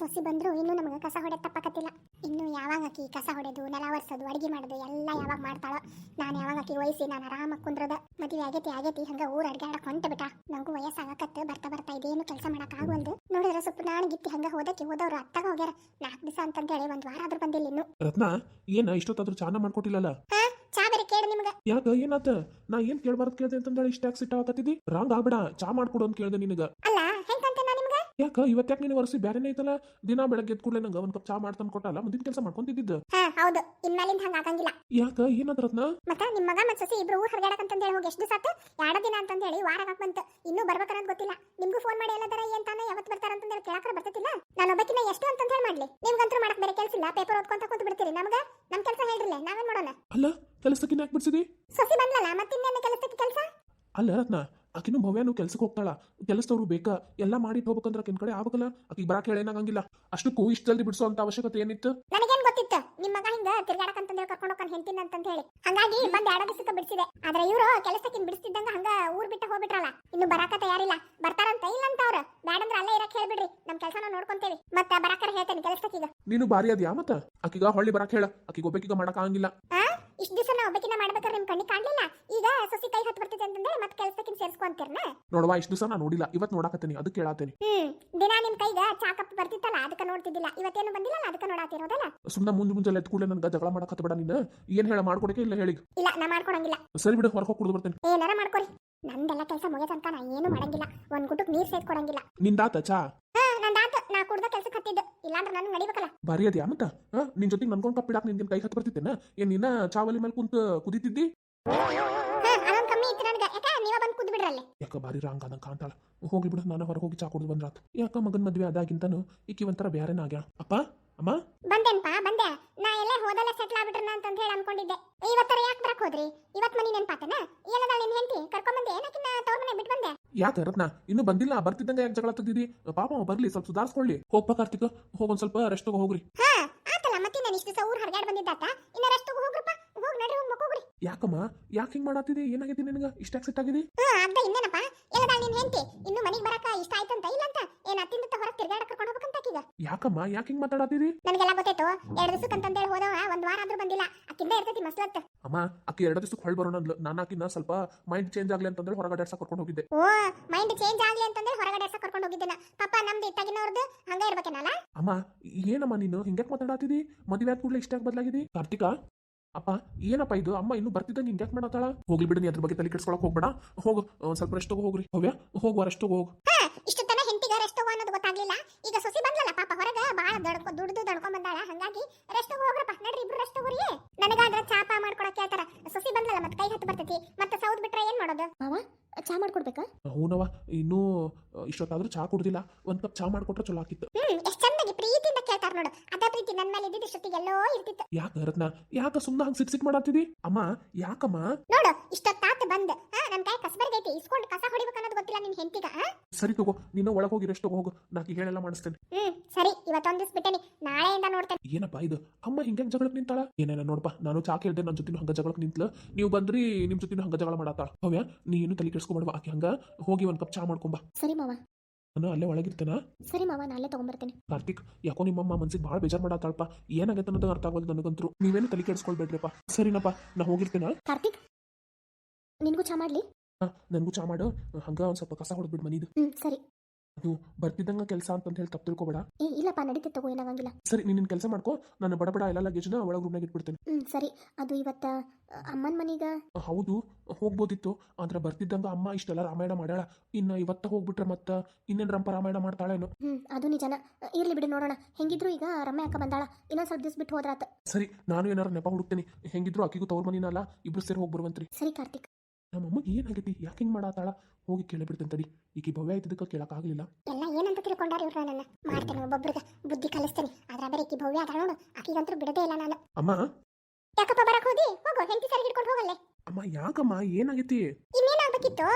ಸೊಸಿ ಬಂದ್ರು ಇನ್ನೂ ನಮಗೆ ಕಸ ಹೊಡೆದು ತಪ್ಪಕತ್ತಿಲ್ಲ. ಇನ್ನು ಯಾವಾಗ ಆಕಿ ಕಸ ಹೊಡೆದು ನೆಲ ಒರೆಸೋದು ಅಡಿಗೆ ಮಾಡೋದು ಎಲ್ಲ ಯಾವಾಗ ಮಾಡ್ತಾಳೋ ನಾನು ಯಾವಾಗ ಆಕಿ ವಯಸ್ಸಿ ನಾನು ಆರಾಮಾಗಿ ಕುಂದ್ರದ. ಮದುವೆ ಆಗೈತಿ ಆಗೈತಿ ಹಂಗ ಊರ್ ಅಡ್ಗಾಡಕ್ ಹೊಂಟ ಬಿಟ್ಟ ನಂಗೂ ವಯಸ್ಸಾಗಕತ್ತು ಬರ್ತಾ ಬರ್ತಾ ಇದೇನು ಕೆಲಸ ಮಾಡಕ್ ಆಗವಲ್ದು ನೋಡಿದ್ರೆ ಸ್ವಲ್ಪ ನಾನು ಗಿತ್ತಿ ಹಂಗ ಹೋದಕ್ಕೆ ಹೋದವ್ರು ಅತ್ತಾಗ ಹೋಗ್ಯಾರ. ನಾಲ್ಕು ದಿವಸ ಹೇಳಿ ಒಂದ್ ವಾರ ಆದ್ರೂ ಬಂದಿಲ್ಲ ಇನ್ನು. ರತ್ನ ಏನ ಇಷ್ಟೊತ್ತಾದ್ರೂ ಚಾನ ಮಾಡ್ಕೊಟ್ಟಿಲ್ಲಲ್ಲ? ಹಾ ಚಾ ಬೇರೆ ಕೇಳಿ ನಿಮ್ಗೆ. ಯಾಕ ಏನಾತ? ನಾ ಏನ್ ಕೇಳ್ಬಾರ್ದು ಕೇಳ್ದೆ ಅಂತಂದ್ರೆ ಇಷ್ಟ ಸಿಟ್ಟ ಹಾಕತ್ತಿದ್ದಿ ರಾಂಗ್ ಆಗ್ಬೇಡ ಚಾ ಮಾಡ್ಕೊಡು ಅಂತ ಕೇಳ್ದೆ ನಿನಗ. ಅಲ್ಲ ಹೆಂಗಂತೆ ಇವತ್ತು ಯಾಕ ಇವತ್ತ್ಯಾಕೆ ನೀನು ವರ್ಷಿ ಬ್ಯಾರೆನೇ ಐತಲ್ಲ? ದಿನ ಬೆಳಗ್ಗೆ ಎದ್ದ ಕೂಡಲೇ ನಂಗೆ ಒಂದು ಕಪ್ ಚಾ ಮಾಡ್ತಾನೆ ಕೊಟ್ಟಲ್ಲ ಮುಂದಿನ ಕೆಲಸ ಮಾಡ್ಕೊಂತಿದ್ದ? ಹಾ ಹೌದು. ಇನ್ಮೇಲಿಂದ ಹಂಗ ಆಗಂಗಿಲ್ಲ. ಯಾಕ? ಏನಾದ ರತ್ನ? ಮತ್ತ ನಿಮ್ಮ ಮಗ ಮತ್ತೆ ಸಸಿ ಇಬ್ರು ಊರ್ ಹೊರಗಾಡಕ್ ಅಂತ ಹೇಳಿ ಹೋಗಿ ಎಷ್ಟು ದಿವಸ ಆತು? ಎರಡ ದಿನ ಅಂತ ಹೇಳಿ ವಾರ ಬಂತ. ಇನ್ನೂ ಬರ್ಬೇಕನ್ನೋದು ಗೊತ್ತಿಲ್ಲ. ನಿಮ್ಗೂ ಫೋನ್ ಮಾಡಿ ಎಲ್ಲದರ ಏನ್ ತಾನೇ ಯಾವತ್ತು ಬರ್ತಾರ ಅಂತ ಹೇಳಿ ಕೇಳಕ್ರ ಬರ್ತಿಲ್ಲ ನಾನು ಒಬ್ಬಕಿನ ಎಷ್ಟು ಅಂತ ಹೇಳಿ ಮಾಡ್ಲಿ. ನಿಮ್ಗಂತೂ ಮಾಡಕ್ಕೆ ಬೇರೆ ಕೆಲಸ ಇಲ್ಲ. ಪೇಪರ್ ಓದ್ಕೊಂತ ಕೂತ್ ಬಿಡ್ತೀರಿ. ನಮಗ ನಮ್ಮ ಕೆಲಸ ಹೇಳ್ರಿಲ್ಲ. ನಾವೇನ್ ಮಾಡೋಣ? ಅಲ್ಲ ಕೆಲಸಕ್ಕಿನ ಯಾಕೆ ಬಿಡ್ಸಿದಿ? ಸೊಸಿ ಬಂದ್ಲಲ್ಲ ಮತ್ತಿನ್ನೇನು ಕೆಲಸಕ್ಕೆ ಕೆಲಸ? ಅಲ್ಲ ರತ್ನ ಆಕಿನೂ ಭವ್ಯನು ಕೆಲ್ಸಕ್ಕೆ ಹೋಗ್ತಾಳ. ಕೆಲಸದವ್ರು ಬೇಕಾ ಎಲ್ಲ ಮಾಡಿ ಹೋಗ್ಬೇಕಂದ್ರ ಆಕಿನ ಕಡೆ ಆಗ್ಬೇಕಲ್ಲ? ಆಕಿಗೆ ಬರಾಕ ಹೇಳೇನಾಗಂಗಿಲ್ಲ ಅಷ್ಟಕ್ಕೂ ಇಷ್ಟ ಜಲ್ದಿ ಬಿಡಿಸೋ ಅಂತ ಅವಶ್ಯಕತೆ ಏನಿತ್ತು? ನನಗೇನ್ ಗೊತ್ತಿತ್ತು? ನಿಮ್ಮ ಮಗ ಹಿಂಗ ತಿರ್ಗಾಡಕ್ ಅಂತ ಹೇಳಿ ಕರ್ಕೊಂಡು ಹೋಗ್ಕೊಂಡು ಹೆಂತಿನ ಅಂತ ಹೇಳಿ ಹಂಗಾಗಿ ಬಂದ ಎರಡು ದಿವಸಕ್ಕೆ ಬಿಡಿಸಿದೆ. ಆದ್ರೆ ಇವರು ಕೆಲಸಕ್ಕಿನ್ ಬಿಡಿಸ್ತಿದ್ದಂಗ ಹಂಗ ಊರ್ ಬಿಟ್ಟ ಹೋಗ್ಬಿಟ್ರಲ್ಲ. ಇನ್ನು ಬರಾಕ ತಯಾರಿಲ್ಲ. ಬರ್ತಾರಂತ ಇಲ್ಲ ಅಂತ ಅವ್ರು. ಬ್ಯಾಡಂದ್ರ ಅಲ್ಲೇ ಇರಕ್ ಹೇಳ್ಬಿಡ್ರಿ. ನಮ್ ಕೆಲಸನ ನೋಡ್ಕೊಂತೇವಿ. ಮತ್ತೆ ಬರಾಕರ ಹೇಳ್ತೇನೆ ಕೆಲಸಕ್ಕೀಗ. ನೀನು ಬಾರಿ ಅದ್ಯಾ ಮತ್ತ? ಆಕಿಗ ಹೊಳ್ಳಿ ಬರಾಕ್ ಹೇಳ. ಆಕಿಗೆ ಒಬ್ಬಕಿಗ ಮಾಡಕ್ ಆಗಂಗಿಲ್ಲ. ಇಷ್ಟ ದಿವಸ ನಾ ಒಬ್ಬಕಿನ ಮಾಡ್ಬೇಕಾದ್ರೆ ನಿಮ್ ಕಣ್ಣಿ ಕಾಣ್ಲಿಲ್ಲ? ಈಗ ಸೊಸಿ ಕೈ ಹತ್ತು ಬರ್ತಿದೆ ಅಂತಂದ್ರೆ ಮತ್ತೆ ಕೆಲಸಕ್ಕಿನ್ ಸೇರ್ಸ್ಕೊಂತೀರ್ನ ನೋಡವಾ ಇಷ್ಟು ದಿವಸ ನಾ ನೋಡಿಲ್ಲ. ಇವತ್ತು ನೋಡಾಕತ್ತೀನಿ ಅದಕ್ಕೆ ಕೇಳಾತೇನಿ. ಹ್ಮ್ ದಿನ ನಿಮ್ ಕೈಗ ಚಾ ಕಪ್ ಬರ್ತಿತ್ತಲ್ಲ ಅದಕ್ಕೆ ನೋಡ್ತಿದ್ದಿಲ್ಲ. ಇವತ್ತೇನು ಬಂದಿಲ್ಲ ಅದಕ್ಕೆ ನೋಡಾತಿರೋದಲ್ಲ ಸುಮ್ಮನೆ ಮುಂದೆ ಮುಂಜಾನೆ ಎದ್ದು ಕೂಡಲೇ ನನಗೆ ಜಗಳ ಮಾಡಕತ್ತ ಬೇಡ ನೀನು. ಏನ್ ಹೇಳ ಮಾಡ್ಕೊಡಕ್ಕೆ ಇಲ್ಲ ಹೇಳಿ. ಇಲ್ಲ ನಾ ಮಾಡ್ಕೊಡಂಗಿಲ್ಲ. ಸರಿ ಬಿಡು ಹೊರಗೆ ಕುಡಿದು ಬರ್ತೇನೆ. ಏನಾರ ಮಾಡ್ಕೊರಿ. ನಂದೆಲ್ಲ ಕೆಲಸ ಮುಗಿಯತಂಕ ನಾ ಏನು ಮಾಡಂಗಿಲ್ಲ. ಒಂದ್ ಗುಟಕ್ ನೀರ್ ಸೇದ್ ಕೊಡಂಗಿಲ್ಲ ನಿಂದಾತ ಚಾ? ನಾ ಕುಡ್ದ ಕೆಲ್ಸಕ್ಕೆ ಹತ್ತಿದ್ದೆ. ಇಲ್ಲಾಂದ್ರೆ ನಾನು ನಡಿಬೇಕಲ್ಲ. ಬಾರಿ ಅದ್ಯಾ ಮತ್ತ ಹಾ ನಿನ್ ಜೊತೆಗೆ ನನ್ಕೊಂಡ್ ಕಪ್ಪಿಡಾಕ್ ನಿನ್ ಕೈ ಹತ್ತು ಬರ್ತಿತ್ತೇನ? ಏನ್ ನಿನ್ನ ಚಾವಲಿ ಮೇಲೆ ಕುಂತ ಕುದಿತಿದ್ದಿ? ಅದೊಂದು ಅದೊಂದ್ ಕಮ್ಮಿ ಇತ್ತು ನನಗೆ. ಯಾಕೆ? ನೀವ ಬಂದ್ ಕುದ್ ಬಿಡ್ರಲ್ಲಿ ಯಾಕ ಬಾರಿ ರಾಂಗ್ ಅದಂಗ ಕಾಣ್ತಾಳ. ಹೋಗ್ಲಿ ಬಿಡು ನಾನು ಹೊರಗೆ ಹೋಗಿ ಚಾ ಕುಡ್ದು ಬಂದ್ರಾತ್. ಯಾಕ ಮಗನ್ ಮದ್ವೆ ಅದಾಗಿಂತನು ಈಕಿ ಒಂಥರ ಬ್ಯಾರೆನ ಆಗ್ಯಾಳ. ಅಪ್ಪ? ಅಮ್ಮ? ಬಂದೇನ್ಪಾ ಬಂದೆ. ನಾ ಎಲ್ಲ ಹೋದಲ್ಲ ಸೆಟ್ಲ್ ಆಗ್ಬಿಟ್ರನ ಅಂತ ಹೇಳಿ ಅನ್ಕೊಂಡಿದ್ದೆ. ಇವತ್ತರ ಯಾಕೆ ಬರಕ್ ಹೋದ್ರಿ? ಇವತ್ ಮನಿ ನೆನ್ಪಾತನ? ಎಲ್ಲದ ನಿನ್ ಹೆಂಡತಿ? ಕರ್ಕೊಂಡ್ ಬಂದೆ ಏನಕ್ಕಿನ್ನ ತವ್ರ ಮನೆ ಬಿಟ್ಟು ಬಂದೆ? ಯಾಕ ರತ್ನ? ಇನ್ನು ಬಂದಿಲ್ಲ ಬರ್ತಿದ್ದಂಗೆ ಯಾಕೆ ಜಗಳ ತೆಗ್ದಿದಿ ಪಾಪ ಅವ ಬರ್ಲಿ ಸ್ವಲ್ಪ ಸುಧಾರಿಸ್ಕೊಳ್ಳಿ. ಹೋಗ್ಬಾ ಕಾರ್ತಿಕ್ ಒಂದ್ ಸ್ವಲ್ಪ ರೆಸ್ಟ್ ಹೋಗ್ರಿ. ಹಾ ಆತಲ್ಲ ಮತ್ತೆ ನಾನು ಇಷ್ಟು ದಿವಸ ಊರ್ ಹೊರಗಾಡ್ ಬಂದಿದ್ದಾತ? ಇನ್ನ ರೆಸ್ಟ್ ಹೋಗ್ರಪ್ಪ. ಹೋಗ್ ನಡ್ರಿ ಹೋಗ್ ಮಕ್ಕೋಗ್ರಿ ಯಾಕಮ್ಮ? ಯಾಕೆ ಹಿಂಗ್ ಮಾಡತ್ತಿದಿ ಏನಾಗಿದೆ ನಿನಗ? ಇಷ್ಟ ಯಾಕೆ ಆಗಿದೆ ಆಗಿದಿ ಹಾ ಅದ ಇನ್ನೇನಪ್ಪ ಎಲ್ಲದ ನಿನ್ ಹೆಂಡತಿ. ಇನ್ನು ಮನೆಗೆ ಬರಕ ಇಷ್ಟ ಆಯ್ತಂತ ಇಲ್ಲ ಅಂತ ಏನ್ ಅತ್ತಿಂದ ಹೊರಗೆ ತಿರ್ಗಾಡ ಕರ್ಕೊಂಡು ಹೋಗ್ಬೇಕಂತ ಆಕಿಗ? ಯಾಕಮ್ಮ? ಯಾಕೆ ಹಿಂಗ್ ಮಾತಾಡತ್ತಿದಿ ನನಗೆಲ್ಲ ಗೊತ್ತಾಯ್ತು. ಎರಡು ದಿವಸಕ್ಕೆ ಹೇಳಿ ಹೋದವ ಒಂದ್ ವಾರ ಆದ್ರೂ ಬಂದಿಲ್ಲ. ಅಕ್ಕಿಂದ ಇರ್ತೈತಿ ಮಸ್ಲತ್ ಅಮ್ಮ ಅಕ್ಕಿ ಎರಡು ದಿವಸಕ್ಕೆ ಹೊಳ್ ಬರೋಣ ಅಂದ್ಲು. ನಾನು ಆಕಿನ ಸ್ವಲ್ಪ ಮೈಂಡ್ ಚೇಂಜ್ ಆಗ್ಲಿ ಅಂತಂದ್ರೆ ಹೊರಗಡೆ ಆಡ್ಸಕ್ ಕರ್ಕೊಂಡು ಹೋಗಿದ್ದೆ. ಓ ಮೈಂಡ್ ಚೇಂಜ್ ಆಗ್ಲಿ ಅಂತಂದ್ರೆ ಹೊರಗಡೆ ಎರ್ಸಕ್ ಕರ್ಕೊಂಡು ಹೋಗಿದ್ದೇನ. ಪಾಪ ನಮ್ದು ಇತ್ತಾಗಿನವ್ರದ್ದು ಹಂಗ ಇರ್ಬೇಕೇನಲ್ಲ? ಅಮ್ಮ ಏನಮ್ಮ ನೀನು? ಹಿಂಗ್ಯಾಕ್ ಮಾತಾಡತ್ತಿದಿ ಮದುವೆ ಆದ ಕೂಡಲೇ ಇಷ್ಟ ಬದಲಾಗಿದೆ? ಕಾರ್ತಿಕ? ಅಪ್ಪ ಏನಪ್ಪ ಇದು? ಅಮ್ಮ ಇನ್ನು ಬರ್ತಿದ್ದಂಗೆ ಯಾಕೆ ಮಾಡತ್ತಾಳ? ಹೋಗ್ಲಿ ಬಿಡು ನೀ ಅದ್ರ ಬಗ್ಗೆ ತಲೆ ಕೆಡ್ಸ್ಕೊಳಕ್ ಹೋಗ್ಬೇಡ. ಹೋಗು ಒಂದ್ ಸ್ವಲ್ಪ ರೆಸ್ಟ್ ಹೋಗ್ರಿ. ಹೋಗ್ಯಾ ಹೋಗುವ ರೆಸ್ಟ್ ಹೋಗು. ಹಾ ಇಷ್ಟು ತನ ಹೆಂಡತಿಗ ರೆಸ್ಟ್ ಅನ್ನೋದು ಗೊತ್ತಾಗ್ಲಿಲ್ಲ. ಈಗ ಸೊಸಿ ಬಂದ್ಲಲ್ಲ ಪಾಪ ಹೊರಗ ಬಾಳ ದಡ್ಕೊ ದುಡ್ದು ದಡ್ಕೊಂಡ್ ಬಂದಾಳ. ಹಂಗಾಗಿ ರೆಸ್ಟ್ ಹೋಗ್ರಪ್ಪ. ನಡ್ರಿ ಇಬ್ರು ರೆಸ್ಟ್ ಹೋಗ್ರಿ ನನಗಾದ್ರ ಚಾಪ ಮಾಡ್ಕೊಡಕ್ ಹೇಳ್ತಾರ. ಸೊಸಿ ಬಂದ್ಲಲ್ಲ ಮತ್ತೆ ಕೈ ಹತ್ತು ಬರ್ತೈತಿ. ಮತ್ತೆ ಸೌದ್ ಬಿಟ್ರೆ ಏನ್ ಮಾಡೋದು? ಮಾವ ಚಾ ಮಾಡ್ಕೊಡ್ಬೇಕಾ? ಹೂನವ ಇನ್ನೂ ಇಷ್ಟೊತ್ತಾದ್ರೂ ಚಾ ಕುಡ್ದಿಲ್ಲ. ಒಂದ್ ಕಪ್ ಚಾ ಮಾಡ್ಕೊಟ್ರೆ ಚಲೋ ಆಕಿತ್ತು. ಹ್ಮ್ ಎಷ್ಟ್ ಕೇಳ್ತಾರ ನೋಡು. ಅದ ಪ್ರೀತಿ ನನ್ನ ಮೇಲೆ ಇದ್ದಿದ್ದು ಇಷ್ಟೊತ್ತಿಗೆ ಎಲ್ಲೋ ಇರ್ತಿತ್ತು. ಯಾಕ ರತ್ನ ಯಾಕ ಸುಮ್ಮನೆ ಹಂಗ ಸಿಟ್ ಸಿಟ್ ಮಾಡಾತಿದಿ ಅಮ್ಮ ಯಾಕಮ್ಮ? ನೋಡು ಇಷ್ಟೊತ್ತಾತ ಬಂದ್. ಹಾ ನನ್ ಕೈ ಕಸಬರ್ಗೈತಿ ಇಸ್ಕೊಂಡು ಕಸ ಹೊಡಿಬೇಕು ಅನ್ನೋದು ಗೊತ್ತಿಲ್ಲ ನಿನ್ ಹೆಂಡತಿಗ ಸರಿ ತಗೋ ನಿನ್ನ ಒಳಗೆ ಹೋಗಿ ರೆಸ್ಟ್ ಹೋಗು. ನಾಕಿ ಹೇಳೆಲ್ಲ ಮಾಡಿಸ್ತೇನೆ. ಹ್ಮ್ ಸರಿ. ಇವತ್ತೊಂದ್ ದಿವ್ಸ ಬಿಟ್ಟೇನಿ. ನಾಳೆಯಿಂದ ನೋಡ್ತೇನೆ. ಏನಪ್ಪ ಇದು? ಅಮ್ಮ ಹಿಂಗೆ ಜಗಳಕ್ಕೆ ನಿಂತಾಳ? ಏನೇನ ನೋಡಪ್ಪ ನಾನು ಚಾ ಕೇಳ್ದೆ ನನ್ನ ಜೊತೆ ಹಂಗ ಜಗಳಕ್ಕೆ ನಿಂತ್ಲ. ನೀವು ಬಂದ್ರಿ ನಿಮ್ ಜೊತೆ ಹಂಗ ಜಗಳ ಮಾಡಾತಾಳ ಹವ್ಯ ನೀನು ತಲೆ ಕೆಡ್ಸ್ಕೊಬೇಡವಾ ಆಕೆ ಹಂಗ. ಹೋಗಿ ಒಂದ್ ಕಪ್ ಚಾ ಮಾಡ್ಕೊಂಬ ಸರಿ ಮಾವ. ನಾನು ಅಲ್ಲೇ ಒಳಗಿರ್ತೇನ? ಸರಿ ಮಾವ ನಾಳೆ ತಗೊಂಬರ್ತೇನೆ. ಕಾರ್ತಿಕ್ ಯಾಕೋ ನಿಮ್ಮಮ್ಮ ಮನ್ಸಿಗೆ ಭಾಳ ಬೇಜಾರ್ ಮಾಡತ್ತಾಳಪ್ಪ ಏನಾಗತ್ತೆ ಅನ್ನೋದು ಅರ್ಥ ಆಗೋದು ನನಗಂತರು ನೀವೇನು ತಲೆ ಕೆಡಿಸ್ಕೊಳ್ಬೇಡ್ರಿಪ್ಪ. ಸರಿನಪ್ಪ ನಾ ಹೋಗಿರ್ತೇನ? ಕಾರ್ತಿಕ್ ನಿನಗೂ ಚಾ ಮಾಡ್ಲಿ? ನನಗೂ ಚಾ ಮಾಡು. ಹಂಗ ಒಂದು ಸ್ವಲ್ಪ ಕಸ ಹೊಡೆದ್ಬಿಡು ಮನಿದು. ಹ್ಮ್ ಸರಿ. ಅದು ಬರ್ತಿದ್ದಂಗ ಕೆಲಸ ಅಂತ ಹೇಳಿ ತಪ್ಪು ತಿಳ್ಕೊಬೇಡ. ಏ ಇಲ್ಲಪ್ಪ ನಡೀತಿ ತಗೋ ಏನಾಗಂಗಿಲ್ಲ. ಸರಿ ನೀನ್ ಕೆಲಸ ಮಾಡ್ಕೋ ನಾನು ಬಡ ಬಡ ಎಲ್ಲ ನ ಒಳಗೆ ರೂಮ್ನಾಗ ಇಟ್ಬಿಡ್ತೇನೆ. ಹ್ಮ್ ಸರಿ. ಅದು ಇವತ್ತ ಅಮ್ಮನ ಮನೀಗ? ಹೌದು ಹೋಗ್ಬೋದಿತ್ತು. ಅಂದ್ರ ಬರ್ತಿದ್ದಂಗ ಅಮ್ಮ ಇಷ್ಟೆಲ್ಲ ರಾಮಾಯಣ ಮಾಡ್ಯಾಳ. ಇನ್ನ ಇವತ್ತ ಹೋಗ್ಬಿಟ್ರೆ ಮತ್ತ ಇನ್ನೇನ್ ರಂಪ ರಾಮಾಯಣ ಮಾಡ್ತಾಳೇನು ಹ್ಮ್ ಅದು ನಿಜನ. ಇರ್ಲಿ ಬಿಡು ನೋಡೋಣ. ಹೆಂಗಿದ್ರು ಈಗ ರಮ್ಯ ಅಕ್ಕ ಬಂದಾಳ. ಇನ್ನೊಂದ್ ಸ್ವಲ್ಪ ದಿವ್ಸ ಬಿಟ್ಟು ಹೋದ್ರಾತ. ಸರಿ ನಾನು ಏನಾರ ನೆಪ ಹುಡುಕ್ತೇನೆ. ಹೆಂಗಿದ್ರು ಅಕ್ಕಿಗೂ ತವ್ರ ಮನಿನಲ್ಲ ಇಬ್ರು ಸೇರಿ ಹೋಗಿ ಬರುವಂತ್ರಿ. ಸರಿ ಕಾರ್ತಿಕ್. ನಮ್ಮ ಅಮ್ಮಗೆ ಏನಾಗೈತಿ ಯಾಕೆ ಹಿಂಗ್ ಮಾಡಾತಾಳ? ಹೋಗಿ ಕೇಳಿಬಿಡ್ತೇನೆ ತಡಿ ಈಕಿ ಭವ್ಯ ಇದ್ದಕ್ಕೆ ಕೇಳಕ್ಕಾಗಲಿಲ್ಲ ಎಲ್ಲ ಏನಂತ ತಿಳ್ಕೊಂಡಾರ ಇವ್ರ ನನ್ನ ಮಾಡ್ತೇನೆ ಒಬ್ಬೊಬ್ರಿಗೆ ಬುದ್ಧಿ ಕಲಿಸ್ತೇನೆ. ಆದ್ರೆ ಬೇರೆ ಈಕಿ ಭವ್ಯ ಅದ ನೋಡು. ಆಕಿಗಂತೂ ಬಿಡದೇ ಇಲ್ಲ ನಾನು. ಅಮ್ಮ? ಯಾಕಪ್ಪ ಬರಕ್ ಹೋದಿ? ಹೋಗೋ ಹೆಂಡತಿ ಸರಿ ಹಿಡ್ಕೊಂಡು ಹೋಗಲ್ಲೇ. ಅಮ್ಮ ಯಾಕಮ್ಮ? ಏನಾಗೈತಿ? ಇನ್ನೇನಾಗ್ಬೇಕಿತ್ತು?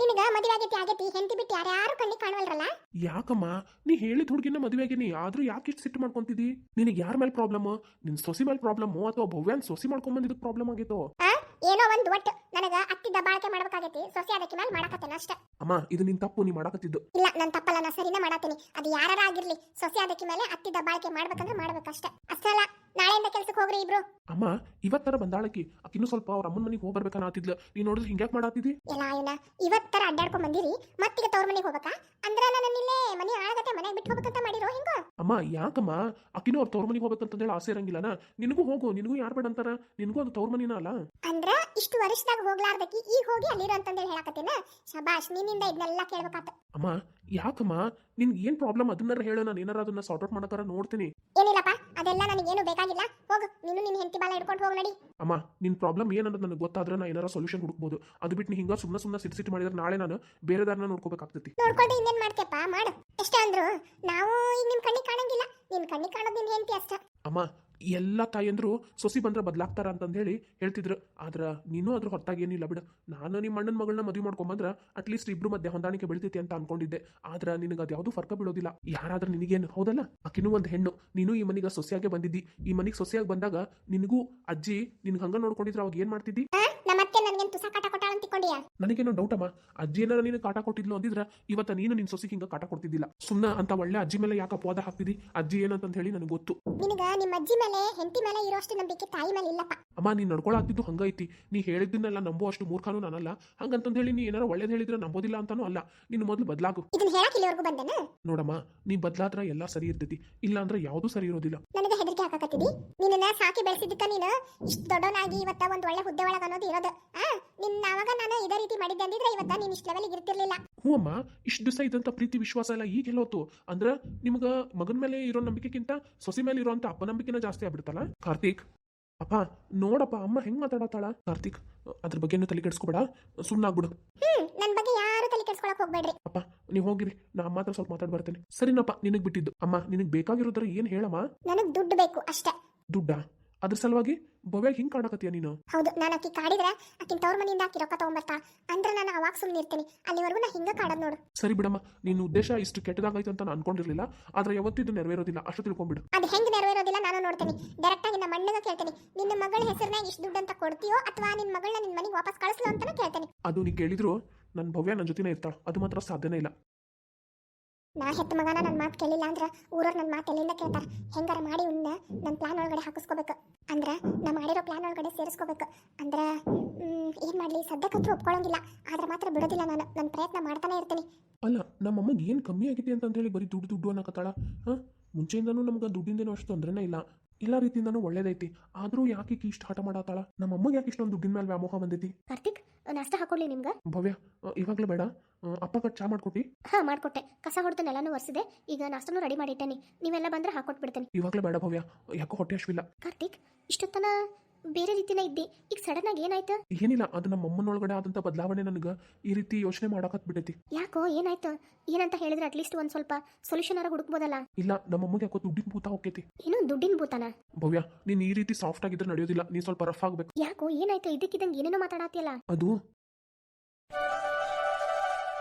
ನಿನಗ ಮದುವೆ ಆಗೈತಿ ಆಗೈತಿ ಹೆಂಡತಿ ಬಿಟ್ಟು ಯಾರ್ಯಾರು ಕಣ್ಣಿ ಕಾಣವಲ್ರಲ್ಲ? ಯಾಕಮ್ಮ? ನೀ ಹೇಳಿದ ಹುಡುಗಿನ ಮದುವೆ ಆಗಿನಿ. ಆದ್ರೂ ಯಾಕೆ ಇಷ್ಟು ಸಿಟ್ಟು ಮಾಡ್ಕೊಂತಿದಿ ನಿನಗೆ ಯಾರ ಮೇಲೆ ಪ್ರಾಬ್ಲಮ್ ನಿನ್ ಸೊಸಿ ಮೇಲೆ ಪ್ರಾಬ್ಲಮ್ ಅಥವಾ ಭವ್ಯಾನ್ ಸೊಸಿ ಮಾಡ್ಕೊಂಡ್ ಬಂದಿದ್ದಕ್ಕೆ ಪ್ರಾಬ್ಲಮ್ ಆಗೈತೋ? ಏನೋ ಒಂದು ಒಟ್ಟು ನನಗ ಅತ್ತಿದ್ದ ಬಾಳಕೆ ಮಾಡ್ಬೇಕಾಗೈತಿ. ಸೊಸೆ ಅದಕ್ಕೆ ಮೇಲೆ ಮಾಡಕತ್ತೇನೆ ಅಷ್ಟೇ. ಅಮ್ಮ ಇದು ನಿನ್ ತಪ್ಪು ನೀ ಮಾಡಕತ್ತಿದ್ದು. ಇಲ್ಲ ನನ್ ತಪ್ಪಲ್ಲ ನಾ ಸರಿನೇ ಮಾಡತ್ತೀನಿ ಅದು ಯಾರಾರ ಆಗಿರ್ಲಿ ಸೊಸೆ ಅದಕ್ಕೆ ಮೇಲೆ ಅತ್ತಿ ಮಾಡಬೇಕಂದ್ರೆ ಮಾಡ್ಬೇಕಂದ್ರೆ ಮಾಡ್ಬೇಕಷ್ಟೇ. ಅಷ್ಟಲ್ಲ ನಾಳೆಯಿಂದ ಕೆಲ್ಸಕ್ಕೆ ಹೋಗ್ರಿ ಇಬ್ರು. ಅಮ್ಮ ಇವತ್ತರ ಬಂದಾಳಕಿ. ಅಕ್ಕಿನೂ ಸ್ವಲ್ಪ ಅವ್ರ ಅಮ್ಮನ ಮನೆಗೆ ಹೋಗಿ ಬರ್ಬೇಕನ್ನತ್ತಿದ್ಲು ನೀ ನೋಡಿದ್ರೆ ಹಿಂಗ್ಯಾಕ್ ಮಾಡಾತಿದಿ? ಎಲ್ಲ ಇವನ ಇವತ್ತರ ಅಡ್ಡಾಡ್ಕೊಂಡ್ ಬಂದಿರಿ ಮತ್ತೀಗ ತವ್ರ ಮನೆಗೆ ಹೋಗ್ಬೇಕಾ? ಅಂದ್ರ ನನ್ನ ಇಲ್ಲೇ ಮನೆ ಆಳಗತ್ತೆ ಮನೆಗೆ ಬಿಟ್ಟು ಹೋಗ್ಬೇಕಂತ ಮಾಡಿರೋ ಹೆಂಗ? ಅಮ್ಮ ಯಾಕಮ್ಮ? ಅಕ್ಕಿನೂ ಅವ್ರ ತವ್ರ ಮನೆಗೆ ಹೋಗ್ಬೇಕಂತ ಹೇಳಿ ಆಸೆ ಇರಂಗಿಲ್ಲನ? ನಿನಗೂ ಹೋಗು ನಿನಗೂ ಯಾರು ಬೇಡ ಅಂತಾರ? ನಿನಗೂ ಅದು ತವ್ರ ಮನಿನ ಅಲ್ಲ? ಅಂದ್ರ ಇಷ್ಟು ವರ್ಷದಾಗ ಹೋಗ್ಲಾರ್ದಕ್ಕಿ ಈಗ ಹೋಗಿ ಅಲ್ಲಿರೋ ಅಂತಂದೇಳಿ ಹೇಳಕತ್ತೇನ? ಶಬಾಷ್ ನಿನ್ನಿಂದ ಇದನ್ನೆಲ್ಲ ಕೇಳ್ಬೇಕಾತ. ಅಮ್ಮ ಯಾಕಮ್ಮ? ನಿನ್ಗೆ ಏನ್ ಪ್ರಾಬ್ಲಮ್ ಅದನ್ನ ಹೇಳು ನಾನು ಏನಾರ ಅದನ್ನ ಸಾರ್ಟ್ ಔಟ್ ಮಾಡಕಾರ ನೋಡ್ತೀನಿ. ಏನಿಲ್ಲಪ್ಪ ಅದೆಲ್ಲ ನನಗೇನು ಬೇಕಾಗಿಲ್ಲ. ಹೋಗು ನೀನು ನಿನ್ನ ಹೆಂಡತಿ ಬಾಲ ಹಿಡ್ಕೊಂಡು ಹೋಗಿ ನಡಿ. ಅಮ್ಮ ನಿನ್ ಪ್ರಾಬ್ಲಮ್ ಏನನ್ನೋದು ನನಗೆ ಗೊತ್ತಾದ್ರೆ ನಾ ಏನಾರ ಸೊಲ್ಯೂಷನ್ ಹುಡುಕ್ಬೋದು. ಅದು ಬಿಟ್ಟು ನೀ ಹಿಂಗ ಸುಮ್ಮನೆ ಸುಮ್ಮನೆ ಸಿಟ್ ಸಿಟ್ ಮಾಡಿದ್ರೆ ನಾಳೆ ನಾನು ಬೇರೆ ದಾರನ ನೋಡ್ಕೋಬೇಕಾಗ್ತೈತಿ. ನೋಡ್ಕೊಂಡು ಇನ್ನೇನ್ ಮಾಡ್ತೀಯಪ್ಪ ಮಾಡು. ಎಷ್ಟೇ ಅಂದ್ರು ನಾವು ಈಗ ನಿಮ್ ಕಣ್ಣಿಗೆ ಕಾಣಂಗಿಲ್ಲ. ನಿನ್ ಕಣ್ಣಿಗೆ ಕಾಣೋದು ನಿನ್ ಹೆಂಡತಿ ಅಷ್ಟ. ಅಮ್ಮ ಎಲ್ಲ ತಾಯಂದ್ರು ಸೊಸಿ ಬಂದ್ರೆ ಬದಲಾಗ್ತಾರ ಅಂತಂದು ಹೇಳಿ ಹೇಳ್ತಿದ್ರು. ಆದ್ರ ನೀನು ಅದ್ರ ಹೊರತಾಗಿ ಏನಿಲ್ಲ ಬಿಡು. ನಾನು ನಿಮ್ಮ ಅಣ್ಣನ ಮಗಳನ್ನ ಮದುವೆ ಮಾಡ್ಕೊಂಬಂದ್ರೆ ಅಟ್ಲೀಸ್ಟ್ ಇಬ್ರು ಮಧ್ಯೆ ಹೊಂದಾಣಿಕೆ ಬೆಳಿತೈತಿ ಅಂತ ಅನ್ಕೊಂಡಿದ್ದೆ. ಆದ್ರ ನಿನಗೆ ಅದು ಫರ್ಕ ಬಿಡೋದಿಲ್ಲ ಯಾರಾದ್ರೂ ನಿನಗೇನು ಹೌದಲ್ಲ? ಆಕಿನೂ ಒಂದು ಹೆಣ್ಣು. ನೀನು ಈ ಮನೆಗೆ ಸೊಸಿಯಾಗೆ ಬಂದಿದ್ದಿ. ಈ ಮನೆಗೆ ಸೊಸೆಯಾಗಿ ಬಂದಾಗ ನಿನಗೂ ಅಜ್ಜಿ ನಿನ್ಗೆ ಹಂಗ ನೋಡ್ಕೊಂಡಿದ್ರೆ ಅವಾಗ ಏನ್ ಮಾಡ್ತಿದ್ದಿ? ತಿಳ್ಕೊಂಡಿಯಾ ನನಗೇನೋ ಡೌಟ್ ಅಮ್ಮ. ಅಜ್ಜಿ ಏನಾರ ನೀನು ಕಾಟ ಕೊಟ್ಟಿದ್ಲು ಅಂದಿದ್ರ ಇವತ್ತ ನೀನು ನಿನ್ ಸೊಸಿಗೆ ಹಿಂಗ ಕಾಟ ಕೊಡ್ತಿದ್ದಿಲ್ಲ. ಸುಮ್ಮನೆ ಅಂತ ಒಳ್ಳೆ ಅಜ್ಜಿ ಮೇಲೆ ಯಾಕ ಪೋದ ಹಾಕ್ತಿದಿ? ಅಜ್ಜಿ ಏನಂತ ಹೇಳಿ ನನಗೆ ಗೊತ್ತು. ನಿನಗ ನಿಮ್ಮ ಅಜ್ಜಿ ಮೇಲೆ ಹೆಂಡತಿ ಮೇಲೆ ಇರೋಷ್ಟು ನಂಬಿಕೆ ತಾಯಿ ಮೇಲೆ ಇಲ್ಲಪ್ಪ. ಅಮ್ಮ ನೀನ್ ನಡ್ಕೊಳತ್ತಿದ್ದು ಹಂಗೈತಿ ನೀ ಹೇಳಿದ್ದನ್ನೆಲ್ಲ ನಂಬೋ ಅಷ್ಟು ಮೂರ್ಖಾನು ನಾನಲ್ಲ. ಹಂಗಂತಂದ್ ಹೇಳಿ ನೀ ಏನಾರ ಒಳ್ಳೇದ್ ಹೇಳಿದ್ರೆ ನಂಬೋದಿಲ್ಲ ಅಂತಾನೂ ಅಲ್ಲ. ನೀನು ಮೊದಲು ಬದಲಾಗು. ಇದನ್ನ ಹೇಳಕ್ ಇಲ್ಲಿವರೆಗೂ ಬಂದೇನ? ನೋಡಮ್ಮ ನೀ ಬದ್ಲಾದ್ರ ಎಲ್ಲಾ ಸರಿ ಇರ್ತೈತಿ. ಇಲ್ಲ ಅಂದ್ರೆ ಯಾವ್ದೂ ಸರಿ ಇರೋದಿಲ್ಲ. ನನಗೆ ಹೆದರಿಕೆ ಹಾಕಾಕತ್ತಿದಿ? ನಿನ್ನ ಸಾಕಿ ಬೆಳೆಸಿದ್ದಕ್ಕ ನೀನು ಇಷ್ಟು ದೊಡ್ಡವನಾಗಿ ಇವತ್ತ ಒಂದ್ ಒಳ್ಳೆ ಹುದ್ದೆ ಒಳಗ ಅನ್ನೋದು ಇರೋದು. ಆ ನಿನ್ನ ಅವಾಗ ನಾನು ಇದೇ ರೀತಿ ಮಾಡಿದ್ದೆ ಅಂದಿದ್ರೆ ಇವತ್ತ ನೀನು ಇಷ್ಟು ಲೆವೆಲ್ಗೆ ಇರ್ತಿರ್ಲಿಲ್ಲ. ಹ್ಞೂ ಅಮ್ಮ ಇಷ್ಟು ದಿವಸ ಇದ್ದಂಥ ಪ್ರೀತಿ ವಿಶ್ವಾಸ ಎಲ್ಲ ಈಗ ಎಲ್ಲೋತು ಅಂದ್ರ ನಿಮ್ಗ ಮಗನ ಮೇಲೆ ಇರೋ ನಂಬಿಕೆಗಿಂತ ಸೊಸಿ ಮೇಲೆ ಇರೋಂಥ ಅಪನಂಬಿಕೆನ ಜಾಸ್ತಿ ಆಗ್ಬಿಡ್ತಲ್ಲ? ಕಾರ್ತಿಕ್. ಅಪ್ಪ ನೋಡಪ್ಪ ಅಮ್ಮ ಹೆಂಗ್ ಮಾತಾಡತ್ತಾಳ? ಕಾರ್ತಿಕ್ ಅದ್ರ ಬಗ್ಗೆ ತಲೆ ಕೆಡಿಸ್ಕೋಬೇಡ. ಸುಮ್ಮನಾಗ್ಬಿಡು ಹ್ಮ್ ನನ್ ಬಗ್ಗೆ ಯಾರು ತಲೆ ಕೆಡ್ಸ್ಕೊಳಕ್ ಹೋಗ್ಬೇಡ್ರಿ. ಅಪ್ಪ ನೀವು ಹೋಗಿರಿ. ನಾ ಅಮ್ಮ ಹತ್ರ ಸ್ವಲ್ಪ ಮಾತಾಡ್ ಬರ್ತೇನೆ. ಸರಿನಪ್ಪ ನಿನಗ್ ಬಿಟ್ಟಿದ್ದು. ಅಮ್ಮ ನಿನಗ್ ಬೇಕಾಗಿರೋದ್ರ ಏನ್ ಹೇಳಮ್ಮ? ನನಗ್ ದುಡ್ಡು ಬೇಕು ಅಷ್ಟೇ. ದುಡ್ಡ? ಅದ್ರ ಸಲುವಾಗಿ ಭವ್ಯಾಗ ಹಿಂಗ್ ಕಾಣಕತ್ತೀಯ ನೀನು? ಹೌದು ನಾನು ಅಕ್ಕಿ ಕಾಡಿದ್ರೆ ಅಕ್ಕಿ ತವ್ರ ಮನೆಯಿಂದ ಆಕಿ ರೊಕ್ಕ ತಗೊಂಬರ್ತಾ ಅಂದ್ರೆ ನಾನು ಅವಾಗ ಸುಮ್ಮನೆ ಇರ್ತೀನಿ. ಅಲ್ಲಿವರೆಗೂ ನಾ ಹಿಂಗ ಕಾಡದ್ ನೋಡು. ಸರಿ ಬಿಡಮ್ಮ ನಿನ್ನ ಉದ್ದೇಶ ಇಷ್ಟು ಕೆಟ್ಟದಾಗೈತೆ ಅಂತ ನಾನು ಅನ್ಕೊಂಡಿರ್ಲಿಲ್ಲ ಆದ್ರೆ ಯಾವತ್ತೂ ಇದು ನೆರವೇರೋದಿಲ್ಲ. ಅಷ್ಟು ತಿಳ್ಕೊಂಬಿಡು. ಅದು ಹೆಂಗ್ ನೆರವೇರೋದಿಲ್ಲ ನಾನು ನೋಡ್ತೀನಿ. ಡೈರೆಕ್ಟ್ ಆಗಿ ನಮ್ಮ ಅಣ್ಣಗ ಕೇಳ್ತೀನಿ. ನಿನ್ನ ಮಗಳ ಹೆಸರನ್ನ ಇಷ್ಟು ದುಡ್ಡು ಅಂತ ಕೊಡ್ತೀಯೋ ಅಥವಾ ನಿನ್ನ ಮಗಳನ್ನ ನಿನ್ನ ಮನೆಗೆ ವಾಪಸ್ ಕಳಿಸ್ಲೋ ಅಂತಾನೆ ಕೇಳ್ತೀನಿ. ಅದು ನೀ ಕೇಳಿದ್ರು ನನ್ನ ಭವ್ಯ ನನ್ನ ಜೊತೆನೇ ಇರ್ತಾಳ ಅದು ಮಾತ್ರ ಸಾಧ್ಯನೇ ಇಲ್ಲ. ನಾ ಹೆತ್ತ ಮಗನ ನನ್ನ ಮಾತು ಕೇಳಿಲ್ಲ ಅಂದ್ರೆ ಊರವ್ರು ನನ್ನ ಮಾತು ಎಲ್ಲಿಂದ ಕೇಳ್ತಾರೆ? ಹೆಂಗಾರ ಮಾಡಿ ಉನ್ನ ನನ್ನ ಪ್ಲಾನ್ ಒಳಗಡೆ ಹಾಕಿಸ್ಕೋಬೇಕು. ಅಂದ್ರೆ ನಾ ಮಾಡಿರೋ ಪ್ಲಾನ್ ಒಳಗಡೆ ಸೇರಿಸ್ಕೋಬೇಕು. ಅಂದ್ರೆ ಏನು ಮಾಡಲಿ? ಸದ್ಯಕ್ಕಂತೂ ಒಪ್ಕೊಳ್ಳೋಂಗಿಲ್ಲ ಆದ್ರೆ ಮಾತ್ರ ಬಿಡೋದಿಲ್ಲ ನಾನು. ನನ್ನ ಪ್ರಯತ್ನ ಮಾಡ್ತಾನೆ ಇರ್ತೀನಿ. ಅಲ್ಲ ನಮ್ಮಮ್ಮಗೆ ಏನು ಕಮ್ಮಿ ಆಗಿದೆ ಅಂತ ಹೇಳಿ ಬರೀ ದುಡ್ಡು ದುಡ್ಡು ಅನ್ನಕತ್ತಾಳ? ಹಾಂ? ಮುಂಚೆಯಿಂದನೂ ನಮ್ಗೆ ದುಡ್ಡಿಂದೇನೂ ಅಷ್ಟು ತೊಂದರೆನೇ ಇಲ್ಲ. ಎಲ್ಲ ರೀತಿಯಿಂದನೂ ಒಳ್ಳೇದೈತಿ. ಆದರೂ ಯಾಕೆ ಈಕಿ ಹಾಟ ಹಠ ನಮ್ಮ ಅಮ್ಮಗೆ ಯಾಕೆ ಇಷ್ಟೊಂದು ದುಡ್ಡಿನ ಮೇಲೆ ವ್ಯಾಮೋಹ ಬಂದೈತಿ? ಕಾರ್ತಿಕ್ ನಾಷ್ಟ ಹಾಕೊಳ್ಳಿ ನಿಮ್ಗೆ? ಭವ್ಯ ಇವಾಗಲೂ ಬೇಡ. ಅಪ್ಪ ಕಟ್ ಚಾ ಮಾಡ್ಕೊಟ್ಟಿ. ಹಾಂ ಮಾಡ್ಕೊಟ್ಟೆ. ಕಸ ಹೊಡೆದು ನೆಲನೂ ಒರೆಸಿದೆ. ಈಗ ನಾಷ್ಟನು ರೆಡಿ ಮಾಡಿಟ್ಟೇನಿ. ನೀವೆಲ್ಲ ಬಂದ್ರೆ ಹಾಕೊಟ್ಬಿಡ್ತೇನೆ. ಇವಾಗಲೇ ಬೇಡ ಭವ್ಯ. ಯಾಕೋ ಹೊಟ್ಟೆ ಹಶ್ವಿಲ್ಲ. ಕಾರ್ತಿಕ್ ಇಷ್ಟೊತ್ತನ ಬೇರೆ ರೀತಿನ ಇದ್ದಿ. ಈಗ ಸಡನ್ ಆಗಿ ಏನಾಯ್ತು? ಏನಿಲ್ಲ ಅದು ನಮ್ಮ ಅಮ್ಮನೊಳಗಡೆ ಆದಂತ ಬದಲಾವಣೆ ನನಗೆ ಈ ರೀತಿ ಯೋಚನೆ ಮಾಡಕತ್ ಬಿಟ್ಟೈತಿ. ಯಾಕೋ ಏನಾಯ್ತು? ಏನಂತ ಹೇಳಿದ್ರೆ ಅಟ್ಲೀಸ್ಟ್ ಒಂದ್ ಸ್ವಲ್ಪ ಸೊಲ್ಯೂಷನ್ ಅರ ಹುಡುಕ್ಬೋದಲ್ಲ? ಇಲ್ಲ ನಮ್ಮ ಅಮ್ಮಗೆ ಯಾಕೋ ದುಡ್ಡಿನ ಭೂತ ಹೋಗ್ತೈತಿ ಏನು ದುಡ್ಡಿನ ಭೂತನ? ಭವ್ಯ ನೀನು ಈ ರೀತಿ ಸಾಫ್ಟ್ ಆಗಿದ್ರೆ ನಡೆಯೋದಿಲ್ಲ ನೀ ಸ್ವಲ್ಪ ರಫ್ ಆಗ್ಬೇಕು. ಯಾಕೋ ಏನಾಯ್ತು? ಇದಕ್ಕಿದಂಗೆ ಏನೇನೋ ಮಾತಾಡತ್ತಿಯಲ್ಲ ಅದು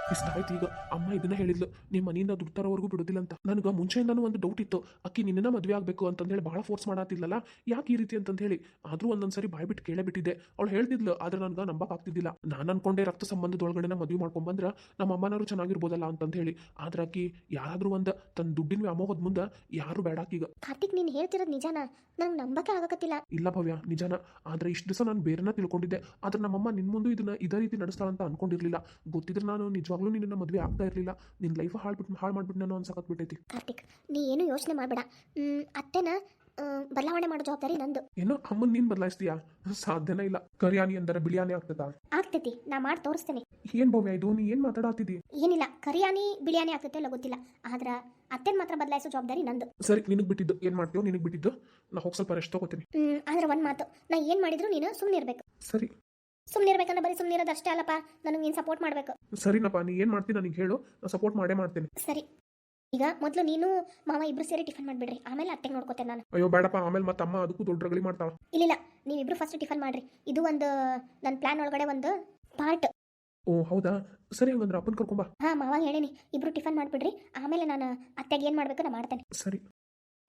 ಇಷ್ಟ ಆಯ್ತು ಈಗ ಅಮ್ಮ ಇದನ್ನ ಹೇಳಿದ್ಲು ನಿಮ್ಮ ಮನೆಯಿಂದ ದುಡ್ಡು ತರೋವರೆಗೂ ಬಿಡೋದಿಲ್ಲ ಅಂತ. ನನಗೆ ಮುಂಚೆಯಿಂದನೂ ಒಂದು ಡೌಟ್ ಇತ್ತು. ಅಕ್ಕಿ ನಿನ್ನ ಮದುವೆ ಆಗಬೇಕು ಅಂತಂದೇಳಿ ಭಾಳ ಫೋರ್ಸ್ ಮಾಡತ್ತಿಲ್ಲಲ್ಲ ಯಾಕೆ ಈ ರೀತಿ ಅಂತಂದು ಹೇಳಿ ಆದರೂ ಒಂದೊಂದ್ಸರಿ ಬಾಯ್ ಬಿಟ್ಟು ಕೇಳೇ ಬಿಟ್ಟಿದ್ದೆ ಅವಳು ಹೇಳ್ತಿದ್ಲು ಆದ್ರೆ ನನಗೆ ನಂಬಕ್ ಆಗ್ತಿದ್ದಿಲ್ಲ. ನಾನು ಅನ್ಕೊಂಡೆ ರಕ್ತ ಸಂಬಂಧದೊಳಗಡೆನ ಮದುವೆ ಮಾಡ್ಕೊಂಡ್ಬಂದ್ರೆ ನಮ್ಮ ಅಮ್ಮನವರು ಚೆನ್ನಾಗಿರ್ಬೋದಲ್ಲ ಅಂತಂದು ಹೇಳಿ ಆದ್ರೆ ಆಕಿ ಯಾರಾದರೂ ಒಂದು ತನ್ನ ದುಡ್ಡಿನ ವ್ಯಾಮೋಹದ ಮುಂದೆ ಯಾರು ಬೇಡ ಆಕೀಗ ಕಾರ್ತಿಕ್ ನೀನು ಹೇಳ್ತಿರೋದು ನಿಜಾನ? ನಂಗೆ ನಂಬಕ್ಕೆ ಆಗಕತ್ತಿಲ್ಲ. ಇಲ್ಲ ಭವ್ಯ ನಿಜಾನ. ಆದ್ರೆ ಇಷ್ಟು ದಿವಸ ನಾನು ಬೇರೆನ ತಿಳ್ಕೊಂಡಿದ್ದೆ. ಆದ್ರೆ ನಮ್ಮಮ್ಮ ನಿನ್ನ ಮುಂದೆ ಇದನ್ನ ಇದೇ ರೀತಿ ನಡೆಸ್ತಾಳಂತ ಅನ್ಕೊಂಡಿರ್ಲಿಲ್ಲ. ಗೊತ್ತಿದ್ರೆ ನಾನು ನಿಜವಾಗ್ಲೂ ನಿನ್ನ ಮದುವೆ ಆಗ್ತಾ ಇರಲಿಲ್ಲ. ನಿನ್ನ ಲೈಫ್ ಹಾಳ್ಬಿಟ್ಟು ಹಾಳು ಮಾಡ್ಬಿಟ್ಟು ನಾನು ಅನ್ಸಕತ್ ಬಿಟ್ಟೈತಿ ಕಾರ್ತಿಕ್ ನೀ ಏನು ಯೋಚನೆ ಮಾಡಬೇಡ. ಅತ್ತೆನ ಬದಲಾವಣೆ ಮಾಡೋ ಜವಾಬ್ದಾರಿ ನಂದು. ಏನೋ ಅಮ್ಮನ್ ನೀನ್ ಬದಲಾಯಿಸ್ತೀಯಾ? ಸಾಧ್ಯನೇ ಇಲ್ಲ. ಕರಿಯಾನಿ ಅಂದ್ರೆ ಬಿಳಿಯಾನಿ ಆಗ್ತದ? ಆಗ್ತೈತಿ ನಾ ಮಾಡಿ ತೋರಿಸ್ತೇನೆ. ಏನ್ ಭವ್ಯ ಇದು? ನೀ ಏನ್ ಮಾತಾಡತ್ತಿದಿ ಏನಿಲ್ಲ ಕರಿಯಾನಿ ಬಿಳಿಯಾನಿ ಆಗ್ತೈತೆ ಅಲ್ಲ ಗೊತ್ತಿಲ್ಲ. ಆದ್ರ ಅತ್ತೆನ ಮಾತ್ರ ಬದಲಾಯಿಸೋ ಜವಾಬ್ದಾರಿ ನಂದು. ಸರಿ ನಿನಗ್ ಬಿಟ್ಟಿದ್ದು. ಏನ್ ಮಾಡ್ತೀವೋ ನಿನಗ್ ಬಿಟ್ಟಿದ್ದು. ನಾ ಹೋಗಿ ಸ್ವಲ್ಪ ರೆಸ್ಟ್ ತಗೋತೀನಿ. ಆದ್ರೆ ಒಂದು ಮಾತು. ನಾ ಏನು ಮಾಡಿದ್ರು ನೀನು ಸುಮ್ಮನೆ ಇರ್ಬೇಕು ಸರಿ. ಸುಮ್ಮನೆ ಇರ್ಬೇಕಂದ್ರೆ ಬರೀ ಸುಮ್ಮನೆ ಇರೋದು ಅಷ್ಟೇ ಅಲ್ಲಪ್ಪ ನನಗೆ ನೀನು ಸಪೋರ್ಟ್ ಮಾಡಬೇಕು. ಸರಿನಪ್ಪ ನೀ ಏನ್ ಮಾಡ್ತೀನಿ ನನಗೆ ಹೇಳು ನಾನು ಸಪೋರ್ಟ್ ಮಾಡೇ ಮಾಡ್ತೀನಿ. ಸರಿ. ಈಗ ಮೊದಲು ನೀನು ಮಾವ ಇಬ್ರು ಸೇರಿ ಟಿಫನ್ ಮಾಡಿಬಿಡ್ರಿ ಆಮೇಲೆ ಅತ್ತೆಗೆ ನೋಡ್ಕೋತೇನೆ ನಾನು. ಅಯ್ಯೋ ಬೇಡಪ್ಪ ಆಮೇಲೆ ಮತ್ತೆ ಅಮ್ಮ ಅದಕ್ಕೂ ದೊಡ್ಡ ರಗಳಿ ಮಾಡ್ತಾಳ. ಇಲ್ಲ ನೀವಿಬ್ರು ಫಸ್ಟ್ ಟಿಫನ್ ಮಾಡ್ರಿ. ಇದು ಒಂದು ನನ್ನ ಪ್ಲಾನ್ ಒಳಗಡೆ ಒಂದು ಪಾರ್ಟ್ ಓ ಹೌದಾ? ಸರಿ ಹಂಗಂದ್ರೆ ಅಪ್ಪನ್ ಕರ್ಕೊಂಬಾ ಹಾ ಮಾವ ಹೇಳೇನಿ ಇಬ್ರು ಟಿಫನ್ ಮಾಡಿಬಿಡ್ರಿ ಆಮೇಲೆ ನಾನು ಅತ್ತೆಗೆ ಏನು ಮಾಡಬೇಕು ನಾನು ಮಾಡ್ತೇನೆ. ಸರಿ.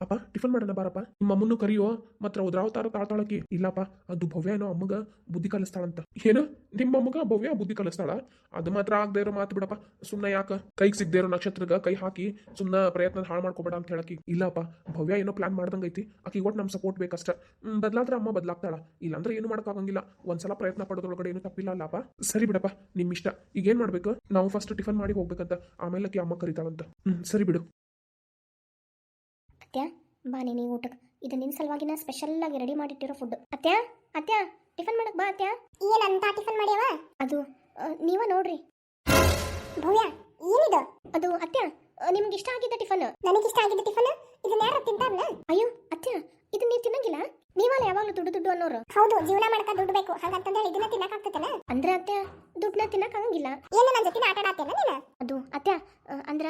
ಅಪ್ಪ, ಟಿಫನ್ ಮಾಡಲ್ಲ ಬಾರಪ್ಪ. ನಿಮ್ಮ ಅಮ್ಮನ್ನು ಕರಿಯೋ ಮಾತ್ರ ಉದ್ರಾವತಾರ ತಾಳ್ತಾಳಕಿ ಇಲ್ಲಪ್ಪ, ಅದು ಭವ್ಯ ಏನೋ ಅಮ್ಮಗ ಬುದ್ಧಿ ಕಲಿಸ್ತಾಳಂತ. ಏನು? ನಿಮ್ಮ ಅಮ್ಮಗ ಭವ್ಯ ಬುದ್ಧಿ ಕಲಿಸ್ತಾಳ? ಅದು ಮಾತ್ರ ಆಗದೆ ಇರೋ ಮಾತು ಬಿಡಪ್ಪ. ಸುಮ್ಮನೆ ಯಾಕ? ಕೈಗೆ ಸಿಗದೆ ಇರೋ ನಕ್ಷತ್ರಗ ಕೈ ಹಾಕಿ ಸುಮ್ಮನೆ ಪ್ರಯತ್ನ ಹಾಳು ಮಾಡ್ಕೋಬೇಡ ಅಂತ ಹೇಳಕಿ ಇಲ್ಲಪ್ಪ, ಭವ್ಯ ಏನೋ ಪ್ಲಾನ್ ಮಾಡ್ದಂಗೈತಿ ಆಕಿ ಒಟ್ಟು ನಮ್ಮ ಸಪೋರ್ಟ್ ಬೇಕಷ್ಟ. ಬದಲಾದ್ರೆ ಅಮ್ಮ ಬದಲಾಗ್ತಾಳ. ಇಲ್ಲಾಂದ್ರೆ ಏನು ಮಾಡೋಕ್ಕಾಗಂಗಿಲ್ಲ. ಒಂದ್ಸಲ ಪ್ರಯತ್ನ ಪಡೋದ್ರೊಳಗಡೆ ಏನು ತಪ್ಪಿಲ್ಲ ಅಲ್ಲಪ್ಪ. ಸರಿ ಬಿಡಪ್ಪ ನಿಮ್ಮ ಇಷ್ಟ ಈಗ ಏನ್ ಮಾಡ್ಬೇಕು? ನಾವು ಫಸ್ಟ್ ಟಿಫನ್ ಮಾಡಿ ಹೋಗ್ಬೇಕಂತ. ಆಮೇಲೆ ಅಕ್ಕಿ ಅಮ್ಮ ಕರಿತಾಳಂತ. ಹ್ಮ್, ಸರಿ ಬಿಡು. ಬಾ ನೀ ಊಟಕ್ಕೆ ಇದು ನಿನ್ನ ಸಲುವಾಗಿನ ಸ್ಪೆಷಲ್ ಆಗಿ ರೆಡಿ ಮಾಡಿಟ್ಟಿರೋ ಫುಡ್ ಅತ್ಯ ಅತ್ಯ ಟಿಫನ್ ಮಾಡಕ್ ಬಾ ಅತ್ಯ ಏನಂತ ಟಿಫನ್ ಮಾಡ್ಯಾವ? ಅದು ನೀವ ನೋಡ್ರಿ. ಭವ್ಯ ಏನಿದು? ಅದು ಅತ್ಯ ನಿಮ್ಗೆ ಇಷ್ಟ ಆಗಿದ್ದ ಟಿಫನ್ ನನಗೆ ಇಷ್ಟ ಆಗಿದ್ದ ಟಿಫನ್ ಇದನ್ನ ಯಾರು ತಿಂತಾರಲ್ಲ ಅಯ್ಯೋ ಅತ್ಯ ಇದು ನೀವು ತಿನ್ನಂಗಿಲ್ಲ? ನೀವಲ್ಲ ಯಾವಾಗಲೂ ದುಡ್ಡು ದುಡ್ಡು ಅನ್ನೋರು? ಹೌದು ಜೀವನ ಮಾಡಕ ದುಡ್ಡು ಬೇಕು. ಹಾಗಂತಂದ್ರೆ ಇದನ್ನ ತಿನ್ನಕ್ ಆಗ್ತತೇನ? ಅಂದ್ರೆ ಅತ್ಯ ದುಡ್ಡನ್ನ ತಿನ್ನಕ್ ಆಗಂಗಿಲ್ಲ. ಏನು ನನ್ನ ಜೊತೆ ಆಟ ಆಡ್ತೇನ ನೀನು? ಅದು ಅತ್ಯ ಆ, ಅಂದ್ರ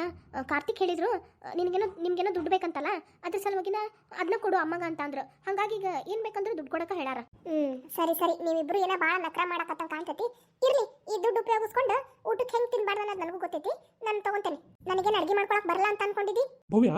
ಕಾರ್ತಿಕ್ ಹೇಳಿದ್ರು ನಿನಗೇನೋ ನಿನ್ಗೇನೋ ನಿಮ್ಗೇನೋ ದುಡ್ಡು ಬೇಕಂತಲ್ಲ ಅದ್ರ ಸಲುವಾಗಿನ ಅದನ್ನ ಕೊಡು ಅಮ್ಮಗ ಅಂತ ಅಂದ್ರು. ಹಂಗಾಗಿ ಈಗ ಏನ್ ಬೇಕಂದ್ರೆ ದುಡ್ಡು ಕೊಡಕ ಹೇಳಾರ ಹ್ಮ್ ಸರಿ ಸರಿ. ನೀವಿಬ್ರು ಏನೋ ಬಾಳ ನಕ್ರ ಮಾಡಕತ್ತ ಕಾಣ್ತೈತಿ. ಇರ್ಲಿ ಈ ದುಡ್ಡು ಉಪಯೋಗಿಸ್ಕೊಂಡು ಊಟಕ್ಕೆ ಹೆಂಗ್ ತಿನ್ಬಾರ್ದು ಅನ್ನೋದು ನನಗೂ ಗೊತ್ತೈತಿ. ನಾನು ತಗೊಂತೇನೆ. ನನಗೇನು ಅಡಿಗೆ ಮಾಡ್ಕೊಳಕ್ ಬರಲ್ಲ ಅಂತ ಅನ್ಕೊಂಡಿದ್ದಿ ಭವ್ಯ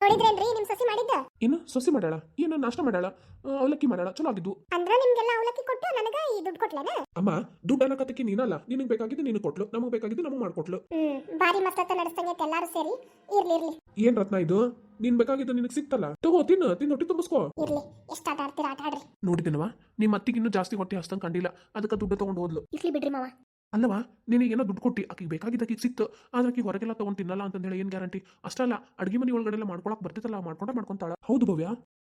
ನೋಡಿದ್ರೇನ್ರಿ ನಿಮ್ ಸಸಿ ಮಾಡಿದ್ದ? ಏನು ಸೊಸಿ ಮಾಡಾಳ ಏನು ನಾಷ್ಟ ಮಾಡಾಳ ಆ, ಅವಲಕ್ಕಿ ಮಾಡಾಳ ಚಲೋ ಆಗಿದ್ದು. ಅಂದ್ರ ನಿಮ್ಗೆಲ್ಲ ಅವಲಕ್ಕಿ ಕೊಟ್ಟು ನನಗ ಈ ದುಡ್ಡು ಕೊಟ್ಲೇನ? ಅಮ್ಮ ದುಡ್ಡು ಅನ್ನಕತ್ತಕ್ಕೆ ನೀನಲ್ಲ. ನಿನಗೆ ಬೇಕಾಗಿದ್ದು ನೀನು ಕೊಟ್ಲು. ನಮಗೆ ಬೇಕಾಗಿದ್ದು ನಮಗೆ ಮಾಡ್ಕೊಟ್ಲು. ಹ್ಮ್ ಬಾರಿ ಮಸ್ತತ್ತ ನಡೆಸ್ತಂಗೈತೆ ಎಲ್ಲಾರು ಸೇರಿ. ಇರ್ಲಿ ಇರ್ಲಿ. ಏನ್ ರತ್ನ ಇದು? ನೀನ್ ಬೇಕಾಗಿದ್ದು ನಿನಗೆ ಸಿಕ್ತಲ್ಲ. ತಗೋ ತಿನ್ನು ತಿನ್ನು ಹೊಟ್ಟೆ ತುಂಬಿಸ್ಕೋ. ಇರ್ಲಿ ಎಷ್ಟು ಆಟ ಆಡ್ತೀರಾ ಆಟ ಆಡ್ರಿ. ನೋಡಿದ್ದೀನವ ನಿಮ್ಮ ಜಾಸ್ತಿ ಹೊಟ್ಟೆ ಹಸ್ತಂಗೆ ಕಂಡಿಲ್ಲ. ಅದಕ್ಕೆ ದುಡ್ಡು ತಗೊಂಡು ಹೋದ್ಲು. ಇರ್ಲಿ ಬಿಡ್ರಿ ಮಾವ. ಅಲ್ಲವಾ ನಿನಗೇನೋ ದುಡ್ಡು ಕೊಟ್ಟು ಆಕಿಗೆ ಬೇಕಾಗಿದ್ದ ಆಕಿಗೆ ಸಿಕ್ತು. ಆದ್ರೆ ಆಕಿ ಹೊರಗೆಲ್ಲ ತಗೊಂಡು ತಿನ್ನಲ್ಲ ಅಂತ ಹೇಳಿ ಏನು ಗ್ಯಾರಂಟಿ? ಅಷ್ಟಲ್ಲ ಅಡುಗೆ ಮನೆ ಒಳಗಡೆ ಎಲ್ಲ ಮಾಡ್ಕೊಳಕ್ ಬರ್ತೈತಲ್ಲ ಮಾಡ್ಕೊಂಡ ಮಾಡ್ಕೊಂತಾಳ. ಹೌದು ಭವ್ಯ.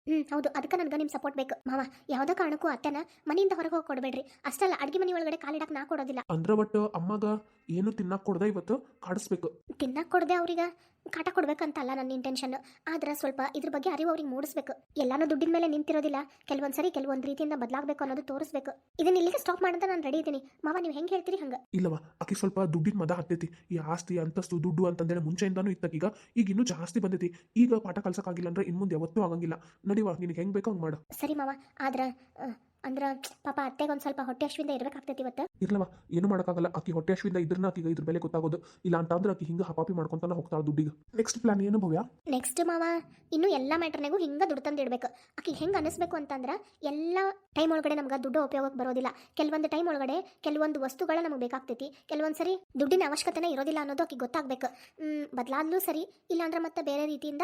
ಹ್ಮ್ ಹೌದು. ಅದಕ್ಕೆ ನನಗೆ ನಿಮ್ಮ ಸಪೋರ್ಟ್ ಬೇಕು. ಮಾವ ಯಾವುದೇ ಕಾರಣಕ್ಕೂ ಅತ್ತೆನ ಮನೆಯಿಂದ ಹೊರಗೆ ಹೋಗಿ ಕೊಡಬೇಡ್ರಿ. ಅಷ್ಟಲ್ಲ ಅಡ್ಗೆ ಮನೆ ಒಳಗಡೆ ಕಾಲಿಡಕ್ಕೆ ನಾ ಕೊಡೋದಿಲ್ಲ. ಅಂದ್ರೆ ಬಟ್ ಅಮ್ಮಗ ಏನು ತಿನ್ನಕ್ ಕೊಡ್ದೆ ಇವತ್ತು? ಕಾಡಿಸ್ಬೇಕು. ತಿನ್ನಕ್ಕೆ ಕೊಡದೆ ಅವ್ರಿಗೆ. ಕಾಟ ಕೊಡ್ಬೇಕಂತಲ್ಲ ನನ್ನ ಇಂಟೆನ್ಷನ್ ಆದ್ರೆ ಸ್ವಲ್ಪ ಇದ್ರ ಬಗ್ಗೆ ಅರಿವು ಅವ್ರಿಗೆ ಮೂಡಿಸ್ಬೇಕು. ಎಲ್ಲಾನು ದುಡ್ಡಿನ ಮೇಲೆ ನಿಂತಿರೋದಿಲ್ಲ. ಕೆಲವೊಂದ್ಸರಿ ಕೆಲವೊಂದು ರೀತಿಯಿಂದ ಬದಲಾಗಬೇಕು ಅನ್ನೋದು ತೋರಿಸ್ಬೇಕು. ಇದನ್ನ ಇಲ್ಲಿಗೆ ಸ್ಟಾಪ್ ಮಾಡಂತ ನಾನು ರೆಡಿ ಇದ್ದೀನಿ. ಮಾವ ನೀವು ಹೆಂಗೆ ಹೇಳ್ತೀರಿ ಹಂಗೆ? ಇಲ್ಲವ ಅಕಿ ಸ್ವಲ್ಪ ದುಡ್ಡಿನ ಮದ ಹತ್ತೈತಿ. ಈ ಆಸ್ತಿ ಅಂತಸ್ತು ದುಡ್ಡು ಅಂತಂದೇಳಿ ಮುಂಚೆಯಿಂದಾನು ಇತ್ತ ಈಗ. ಈಗ ಇನ್ನೂ ಜಾಸ್ತಿ ಬಂದೈತಿ. ಈಗ ಪಾಠ ಕಲ್ಸಕ್ಕಾಗಿಲ್ಲ ಅಂದ್ರೆ ಇನ್ ಮುಂದೆ ಯಾವತ್ತೂ ಆಗಂಗಿಲ್ಲ. ನಡಿವಾ ನಿನಗೆ ಹೆಂಗ್ ಬೇಕೋ ಹಂಗ್ ಮಾಡು. ಸರಿ ಮಾವ ಆದ್ರೆ ಅಂದ್ರ ಪಾಪ ಅತ್ತೆಗೆ ಒಂದ್ ಸ್ವಲ್ಪ ಹೊಟ್ಟೆ ಅಶ್ವಿಂದ ಇರ್ಬೇಕಾಗ್ತೈತಿ ಇವತ್ತು. ಇರ್ಲವ ಏನು ಮಾಡೋಕ್ಕಾಗಲ್ಲ. ಆಕಿ ಹೊಟ್ಟೆ ಅಶ್ವಿಂದ ಇದ್ರನ್ನ ಆಕಿಗೆ ಇದ್ರ ಬೆಲೆ ಗೊತ್ತಾಗೋದು. ಇಲ್ಲ ಅಂತಂದ್ರೆ ಆಕಿ ಹಿಂಗ ಹಪಾಪಿ ಮಾಡ್ಕೊಂತಾನೆ ಹೋಗ್ತಾಳ ದುಡ್ಡಿಗೆ. ನೆಕ್ಸ್ಟ್ ಪ್ಲಾನ್ ಏನು ಭವ್ಯ? ನೆಕ್ಸ್ಟ್ ಮಾವ ಇನ್ನು ಎಲ್ಲ ಮ್ಯಾಟರ್ನಾಗೂ ಹಿಂಗ ದುಡ್ಡು ತಂದು ಇಡಬೇಕು. ಅಕ್ಕಿ ಹೆಂಗೆ ಅನಿಸ್ಬೇಕು ಅಂತಂದ್ರೆ ಎಲ್ಲ ಟೈಮ್ ಒಳಗಡೆ ನಮ್ಗೆ ದುಡ್ಡು ಉಪಯೋಗಕ್ಕೆ ಬರೋದಿಲ್ಲ. ಕೆಲವೊಂದು ಟೈಮ್ ಒಳಗಡೆ ಕೆಲವೊಂದು ವಸ್ತುಗಳ ನಮಗೆ ಬೇಕಾಗ್ತೈತಿ. ಕೆಲವೊಂದು ಸರಿ ದುಡ್ಡಿನ ಅವಶ್ಯಕತೆನೇ ಇರೋದಿಲ್ಲ ಅನ್ನೋದು ಗೊತ್ತಾಗ್ಬೇಕು. ಗೊತ್ತಾಗಬೇಕು ಬದಲಾದ್ಲೂ ಸರಿ ಇಲ್ಲಾಂದ್ರೆ ಮತ್ತೆ ಬೇರೆ ರೀತಿಯಿಂದ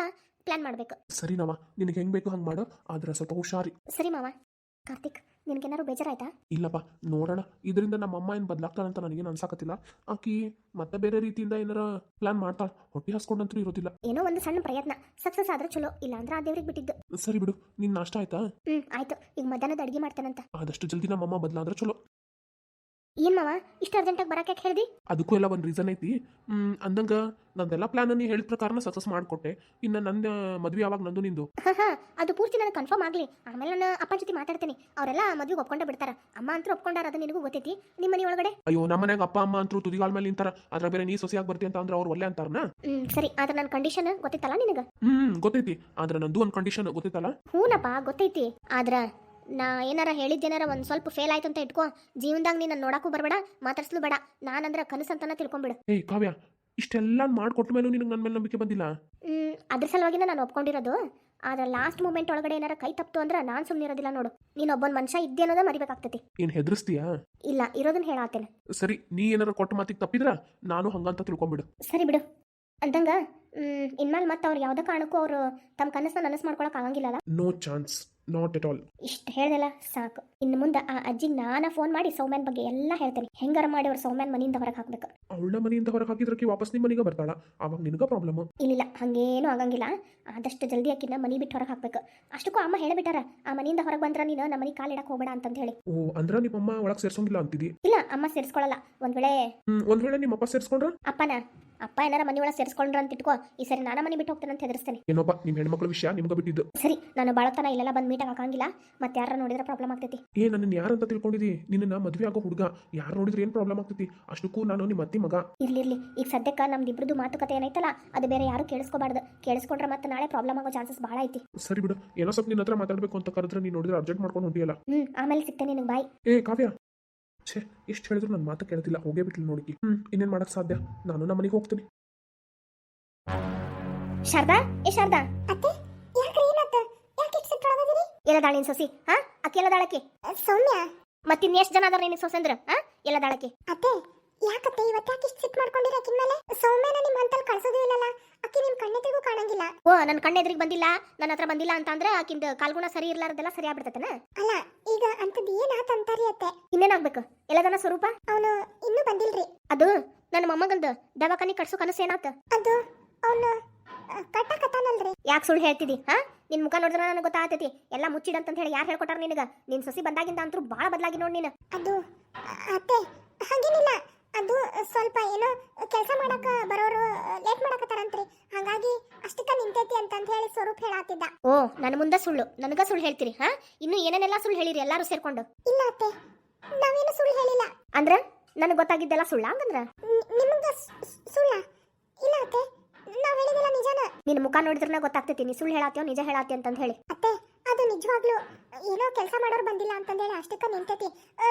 ಪ್ಲಾನ್ ಮಾಡಬೇಕು. ಸರಿನವ ನಿನಗೆ ಹೆಂಗ್ ಬೇಕು ಹಂಗ್ ಮಾಡು. ಆದ್ರೆ ಸ್ವಲ್ಪ ಹುಷಾರಿ. ಸರಿ ಮಾವ. ಕಾರ್ತಿಕ್ ನಿನಗೇನಾದ್ರು ಬೇಜಾರಾಯ್ತಾ? ಇಲ್ಲಪ್ಪ ನೋಡೋಣ. ಇದರಿಂದ ನಮ್ಮ ಅಮ್ಮ ಏನು ಬದಲಾಗ್ತಾಳಂತ ನನಗೇನು ಅನ್ಸಾಕತ್ತಿಲ್ಲ. ಆಕಿ ಮತ್ತೆ ಬೇರೆ ರೀತಿಯಿಂದ ಏನಾರ ಪ್ಲಾನ್ ಮಾಡ್ತಾಳೆ. ಹೊಟ್ಟೆ ಹಾಸ್ಕೊಂಡಂತೂ ಇರೋದಿಲ್ಲ. ಏನೋ ಒಂದು ಸಣ್ಣ ಪ್ರಯತ್ನ. ಸಕ್ಸಸ್ ಆದ್ರೆ ಚಲೋ ಇಲ್ಲ ಅಂದ್ರೆ ಆ ದೇವ್ರಿಗೆ ಬಿಟ್ಟಿದ್ದು. ಸರಿ ಬಿಡು ನಿನ್ನ ನಾಷ್ಟ ಆಯ್ತಾ? ಹ್ಮ್ ಆಯ್ತು. ಈಗ ಮಧ್ಯಾಹ್ನದ ಅಡಿಗೆ ಮಾಡ್ತಾನಂತ. ಆದಷ್ಟು ಜಲ್ದಿ ನಮ್ಮ ಅಮ್ಮ ಬದಲಾದ್ರೆ ಚಲೋ. ಏನು ಮಾವ? ಇಷ್ಟು ಅರ್ಜೆಂಟಾಗಿ ಬರಕ್ಕೆ ಹೇಳ್ದಿ? ಅದಕ್ಕೂ ಎಲ್ಲ ಒಂದು ರೀಸನ್ ಐತಿ. ಹ್ಮ್, ಅಂದಂಗ ನಂದೆಲ್ಲ ಪ್ಲಾನ್ ನೀ ಹೇಳಿದ ಪ್ರಕಾರನ ಸಕ್ಸಸ್ ಮಾಡಿಕೊಟ್ಟೆ. ಇನ್ನ ನನ್ನ ಮದ್ವೆ ಯಾವಾಗ ನಂದು ನಿಂದು? ಹಾ ಹಾ ಅದು ಪೂರ್ತಿ ನನಗೆ ಕನ್ಫರ್ಮ್ ಆಗಲಿ. ಆಮೇಲೆ ನಾನು ಅಪ್ಪನ ಜೊತೆ ಮಾತಾಡ್ತೀನಿ. ಅವರೆಲ್ಲ ಮದ್ವೆಗೆ ಒಪ್ಕೊಂಡೇ ಬಿಡ್ತಾರ. ಅಮ್ಮ ಅಂತೂ ಒಪ್ಕೊಂಡಾರ ಅದು ನಿನಗೂ ಗೊತ್ತೈತಿ. ನಿಮ್ಮ ಮನೆ ಒಳಗಡೆ? ಅಯ್ಯೋ ನಮ್ಮ ಮನೆಯಾಗ ಅಪ್ಪ ಅಮ್ಮ ಅಂತೂ ತುದಿಗಾಲ ಮೇಲೆ ನಿಂತಾರ. ಅದ್ರ ಬೇರೆ ನೀ ಸೊಸೆಯಾಗಿ ಬರ್ತಿ ಅಂತ ಅಂದ್ರೆ ಅವ್ರು ಒಳ್ಳೆ ಅಂತಾರನ? ಹ್ಮ್ ಸರಿ. ಆದ್ರೆ ನನ್ನ ಕಂಡೀಷನ್ ಗೊತ್ತೈತಲ್ಲ ನಿನಗೆ? ಹ್ಮ್ ಗೊತ್ತೈತಿ. ಆದ್ರೆ ನಂದು ಒಂದು ಕಂಡೀಷನ್ ಗೊತ್ತೈತಲ್ಲ? ಹೂನಪ್ಪ ಗೊತ್ತೈತಿ. ಆದ್ರ ನಾ ಏನಾರ ಹೇಳಿದ್ದೇನಾರ ಒಂದು ಸ್ವಲ್ಪ ಫೇಲ್ ಆಯ್ತು ಅಂತ ಇಟ್ಕೋ. ಜೀವನದಾಗ ನೀನು ನೋಡಕ್ಕೂ ಬರಬೇಡ ಮಾತಾಡ್ಸ್ಲು ಬೇಡ. ನಾನಂದ್ರ ಅಂತಾನೆ ತಿಳ್ಕೊಂಬಿಡು. ಏಯ್ ಕಾವ್ಯ ಇಷ್ಟೆಲ್ಲ ಮಾಡ್ಕೊಟ್ಟ ಮೇಲೂ ನಿನಗೆ ನನ್ನ ಮೇಲೆ ನಂಬಿಕೆ ಬಂದಿಲ್ಲ? ಹ್ಮ್ ಅದ್ರ ಸಲುವಾಗಿನ ನಾನು ಒಪ್ಕೊಂಡಿರೋದು. ಆದ್ರೆ ಲಾಸ್ಟ್ ಮೂಮೆಂಟ್ ಒಳಗಡೆ ಏನಾರ ಕೈ ತಪ್ಪು ಅಂದ್ರೆ ನಾನು ಸುಮ್ಮನೆ ಇರೋದಿಲ್ಲ ನೋಡು. ನೀನು ಒಬ್ಬನ್ ಮನುಷ್ಯ ಇದ್ದೆ ಅನ್ನೋದ ಮರಿಬೇಕಾಗ್ತೈತಿ. ಏನು ಹೆದರ್ಸ್ತೀಯಾ? ಇಲ್ಲ ಇರೋದನ್ನ ಹೇಳಾತೇನೆ ಸರಿ ನೀ ಏನಾರ ಕೊಟ್ಟ ಮಾತಿಗೆ ತಪ್ಪಿದ್ರ? ನಾನು ಹಂಗಂತ ತಿಳ್ಕೊಂಬಿಡು. ಸರಿ ಬಿಡು. ಅಂದಂಗ ಇನ್ಮೇಲೆ ಮತ್ತೆ ಅವ್ರು ಯಾವುದೇ ಕಾರಣಕ್ಕೂ ಅವರು ತಮ್ಮ ಕನಸನ್ನ ನನಸು ಮಾಡ್ಕೊಳಕ್ ಆಗಂಗಿಲ್ಲಲ್ಲ no chance not at all ಇಷ್ಟು ಹೇಳ್ದಲ್ಲ ಸಾಕು. ಇನ್ನು ಮುಂದೆ ಆ ಅಜ್ಜಿಗೆ ನಾನ ಫೋನ್ ಮಾಡಿ ಸೌಮ್ಯನ್ ಬಗ್ಗೆ ಎಲ್ಲ ಹೇಳ್ತೇನೆ. ಹೆಂಗಾರ ಮಾಡಿ ಅವ್ರ ಸೌಮ್ಯನ್ ಮನೆಯಿಂದ ಹೊರಗೆ ಹಾಕ್ಬೇಕು. ಅವಳ ಮನೆಯಿಂದ ಹೊರಗೆ ಹಾಕಿದ್ರಕ್ಕೆ ವಾಪಸ್ ನಿಮ್ಮ ಮನೆಗೆ ಬರ್ತಾಳ. ಅವಾಗ ನಿನಗ ಪ್ರಾಬ್ಲಮ್ ಇಲ್ಲ ಹಂಗೇನು ಆಗಂಗಿಲ್ಲ. ಆದಷ್ಟು ಜಲ್ದಿ ಆಕಿನ ಮನಿ ಬಿಟ್ಟು ಹೊರಗೆ ಹಾಕ್ಬೇಕು. ಅಷ್ಟಕ್ಕೂ ಅಮ್ಮ ಹೇಳಿಬಿಟ್ಟಾರ ಆ ಮನೆಯಿಂದ ಹೊರಗೆ ಬಂದ್ರ ನೀನು ನಮ್ಮ ಮನೆ ಕಾಲಿಡಕ್ಕೆ ಹೋಗಬೇಡ ಅಂತ ಹೇಳಿ. ಓ ಅಂದ್ರ ನಿಮ್ಮಮ್ಮ ಒಳಗೆ ಸೇರ್ಸೋಂಗಿಲ್ಲ ಅಂತಿದಿ? ಇಲ್ಲ ಅಮ್ಮ ಸೇರಿಸ್ಕೊಳ್ಳಲ್ಲ ಒಂದ್ ವೇಳೆ ಹ್ಮ್ ಒಂದ್ ವೇಳೆ ನಿಮ್ಮಪ್ಪ ಸೇರ್ಸ್ಕೊಂಡ್ರ? ಅಪ್ಪನ ಅಪ್ಪ ಏನಾರ ಮನಿ ಒಳಗೆ ಸೇರಿಸ್ಕೊಂಡ್ರ ಅಂತ ಇಟ್ಕೋ. ಈ ಸರಿ ನಾನು ಮನಿ ಬಿಟ್ಟು ಹೋಗ್ತೇನೆ ಅಂತ ಹೆದರ್ಸ್ತೇನೆ. ಏನೋಪ್ಪ ನಿಮ್ಮ ಹೆಣ್ಮಕ್ಳ ವಿಷಯ ನಿಮ್ಗೆ ಬಿಟ್ಟಿದ್ದು. ಸರಿ ನಾನು ಬಾಳತನ ಇಲ್ಲೆಲ್ಲ ಬಂದು ಮೀಟ್ ಆಗಂಗಿಲ್ಲ. ಮತ್ತೆ ಯಾರ ನೋಡಿದ್ರೆ ಪ್ರಾಬ್ಲಮ್ ಆಗ್ತೈತಿ. ಏ ನನ್ನ ಯಾರಂತ ತಿಳ್ಕೊಂಡಿದಿ? ನಿನ್ನ ಮದುವೆ ಆಗೋ ಹುಡುಗ. ಯಾರು ನೋಡಿದ್ರೆ ಏನು ಪ್ರಾಬ್ಲಮ್ ಆಗ್ತೈತಿ? ಅಷ್ಟಕ್ಕೂ ನಾನು ನಿಮ್ಮ ಅತ್ತಿ ಮಗ. ಇರ್ಲಿ ಇರ್ಲಿ. ಈಗ ಸದ್ಯಕ್ಕೆ ನಮ್ದು ಇಬ್ರದ್ದು ಮಾತುಕತೆ ಏನೈತಲ್ಲ ಅದು ಬೇರೆ ಯಾರು ಕೇಳಿಸ್ಕೋಬಾರ್ದು. ಕೇಳಿಸ್ಕೊಂಡ್ರೆ ಮತ್ತೆ ನಾಳೆ ಪ್ರಾಬ್ಲಮ್ ಆಗೋ ಚಾನ್ಸಸ್ ಬಹಳ ಐತಿ. ಸರಿ ಬಿಡು ಏನೋ ಸ್ವಲ್ಪ ನಿನ್ನ ಹತ್ರ ಮಾತಾಡ್ಬೇಕು ಅಂತ ಕರೆದ್ರೆ ನೀನು ನೋಡಿದ್ರೆ ಅರ್ಜೆಂಟ್ ಮಾಡ್ಕೊಂಡು ಹೊಂಟಿಯಲ್ಲ. ಹ್ಮ್ ಆಮೇಲೆ ಸಿಗ್ತೇನೆ ನಿನಗೆ ಬಾಯ್ ಏ ಕಾವ್ಯ. ಛೇ ಎಷ್ಟು ಹೇಳಿದ್ರು ನನ್ನ ಮಾತು ಕೇಳ್ತಿಲ್ಲ ಹೋಗೇ ಬಿಟ್ಲಿ ನೋಡಿ ಹ್ಮ್ ಇನ್ನೇನು ಮಾಡಕ್ ಸಾಧ್ಯ? ನಾನು ನಮ್ಮ ಮನೆಗೆ ಹೋಗ್ತೀನಿ. ಶಾರದಾ? ಏ ಶಾರದಾ? ಅತ್ತೆ ಎಲ್ಲದಾಳ ನಿನ್ ಸೊಸಿ ಹಾ? ಅಕ್ಕಿ ಎಲ್ಲದಾಳಕಿ ಸೌಮ್ಯ. ಮತ್ತಿನ್ ಎಷ್ಟು ಜನ ಅದಾರ ನಿನ್ ಸೊಸೆ ಅಂದ್ರ ಹಾ? ಎಲ್ಲದಾಳಕಿ ಅತ್ತೆ ಯಾಕತ್ತೆ ಇವತ್ತು ಯಾಕೆ ಇಷ್ಟು ಸಿಟ್ ಮಾಡ್ಕೊಂಡಿರ ಅಕ್ಕಿನ ಮೇಲೆ ಸೌಮ್ಯನ ನಿಮ್ಮ ಹಂತಲ್ಲಿ ಕಳ್ಸೋದು ಇಲ್ಲಲ್ಲ. ಅಕ್ಕಿ ನಿಮ್ ಕಣ್ಣೆದ್ರಿಗೂ ಕಾಣಂಗಿಲ್ಲ. ಓ ನನ್ನ ಕಣ್ಣೆದ್ರಿಗೆ ಬಂದಿಲ್ಲ? ನನ್ನ ಹತ್ರ ಬಂದಿಲ್ಲ ಅಂತ ಅಂದ್ರೆ ಆಕಿಂದ ಕಾಲ್ಗುಣ ಸರಿ ಇರ್ಲಾರ್ದೆಲ್ಲ ಸರಿ ಆಗ್ಬಿಡ್ತತನ? ಅಲ್ಲ ಈಗ ಅಂತದ್ ಏನಾತ ಅಂತಾರಿ ಅತ್ತೆ? ಇನ್ನೇನಾಗ್ಬೇಕು? ಎಲ್ಲದನ ಸ್ವರೂಪ? ಅವನು ಇನ್ನೂ ಬಂದಿಲ್ರಿ. ಅದು ನನ್ನ ಮೊಮ್ಮಗಂದು ದವಾಖಾನಿ ಕಟ್ಸೋ ಕನಸು ಏನಾತ? ಅದು ಅವನು ಕಟ್ಟಕತ್ತಾನಲ್ರಿ ಯಾಕೆ ಸುಳ್ಳು ಹೇಳ್ತಿದಿ ಹಾ? ನಿನ್ ಮುಖ ನೋಡಿದ್ರೆ ನನಗೆ ಗೊತ್ತಾಗ್ತೈತಿ. ಎಲ್ಲ ಮುಚ್ಚಿಡಂತ ಹೇಳಿ ಯಾರು ಹೇಳ್ಕೊಟ್ಟಾರ ನಿನಗ? ನಿನ್ ಸೊಸಿ ಬಂದಾಗಿಂದ ಅಂತೂ ಭಾಳ ಬದಲಾಗಿ ನೋಡಿ ನೀನು. ಅದು ಅತ್ತೆ ಹಾಗೇನಿಲ್ಲ. ಅದು ಸ್ವಲ್ಪ ಏನೋ ಕೆಲಸ ಮಾಡಕ ಬರೋರು ಲೇಟ್ ಮಾಡಕತ್ತಾರಂತ್ರಿ. ಹಾಗಾಗಿ ಅಷ್ಟಕ್ಕ ನಿಂತೈತಿ ಅಂತಂತ ಹೇಳಿ ಸ್ವರೂಪ್ ಹೇಳಾತಿದ್ದ. ಓ ನನ್ನ ಮುಂದೆ ಸುಳ್ಳು. ನನಗ ಸುಳ್ಳು ಹೇಳ್ತೀರಿ ಹಾ? ಇನ್ನು ಏನೇನೆಲ್ಲ ಸುಳ್ಳು ಹೇಳಿರಿ ಎಲ್ಲರೂ ಸೇರ್ಕೊಂಡು? ಇಲ್ಲ ಅತ್ತೆ. ನಾವೇನು ಸುಳ್ಳು ಹೇಳಿಲ್ಲ. ಅಂದ್ರ? ನನಗೆ ಗೊತ್ತಾಗಿದ್ದೆಲ್ಲ ಸುಳ್ಳ ಹಂಗಂದ್ರ? ನಿಮ್ಗ ಸುಳ್ಳ? ಇಲ್ಲ ಅತ್ತೆ. ನಾವ್ ಹೇಳಿದೆಲ್ಲ ನಿಜಾನ? ನಿನ್ನ ಮುಖ ನೋಡಿದ್ರೆ ಗೊತ್ತಾಗ್ತೈತಿ ನೀ ಸುಳ್ಳು ಹೇಳಾತ್ಯೋ ನಿಜ ಹೇಳಾತಿ ಅಂತಂದು ಹೇಳಿ. ಅತ್ತೆ ಅದು ನಿಜವಾಗ್ಲೂ ಏನೋ ಕೆಲಸ ಮಾಡೋರು ಬಂದಿಲ್ಲ ಅಂತಂದೇಳಿ ಅಷ್ಟಕ್ಕ ನಿಂತೈತಿ.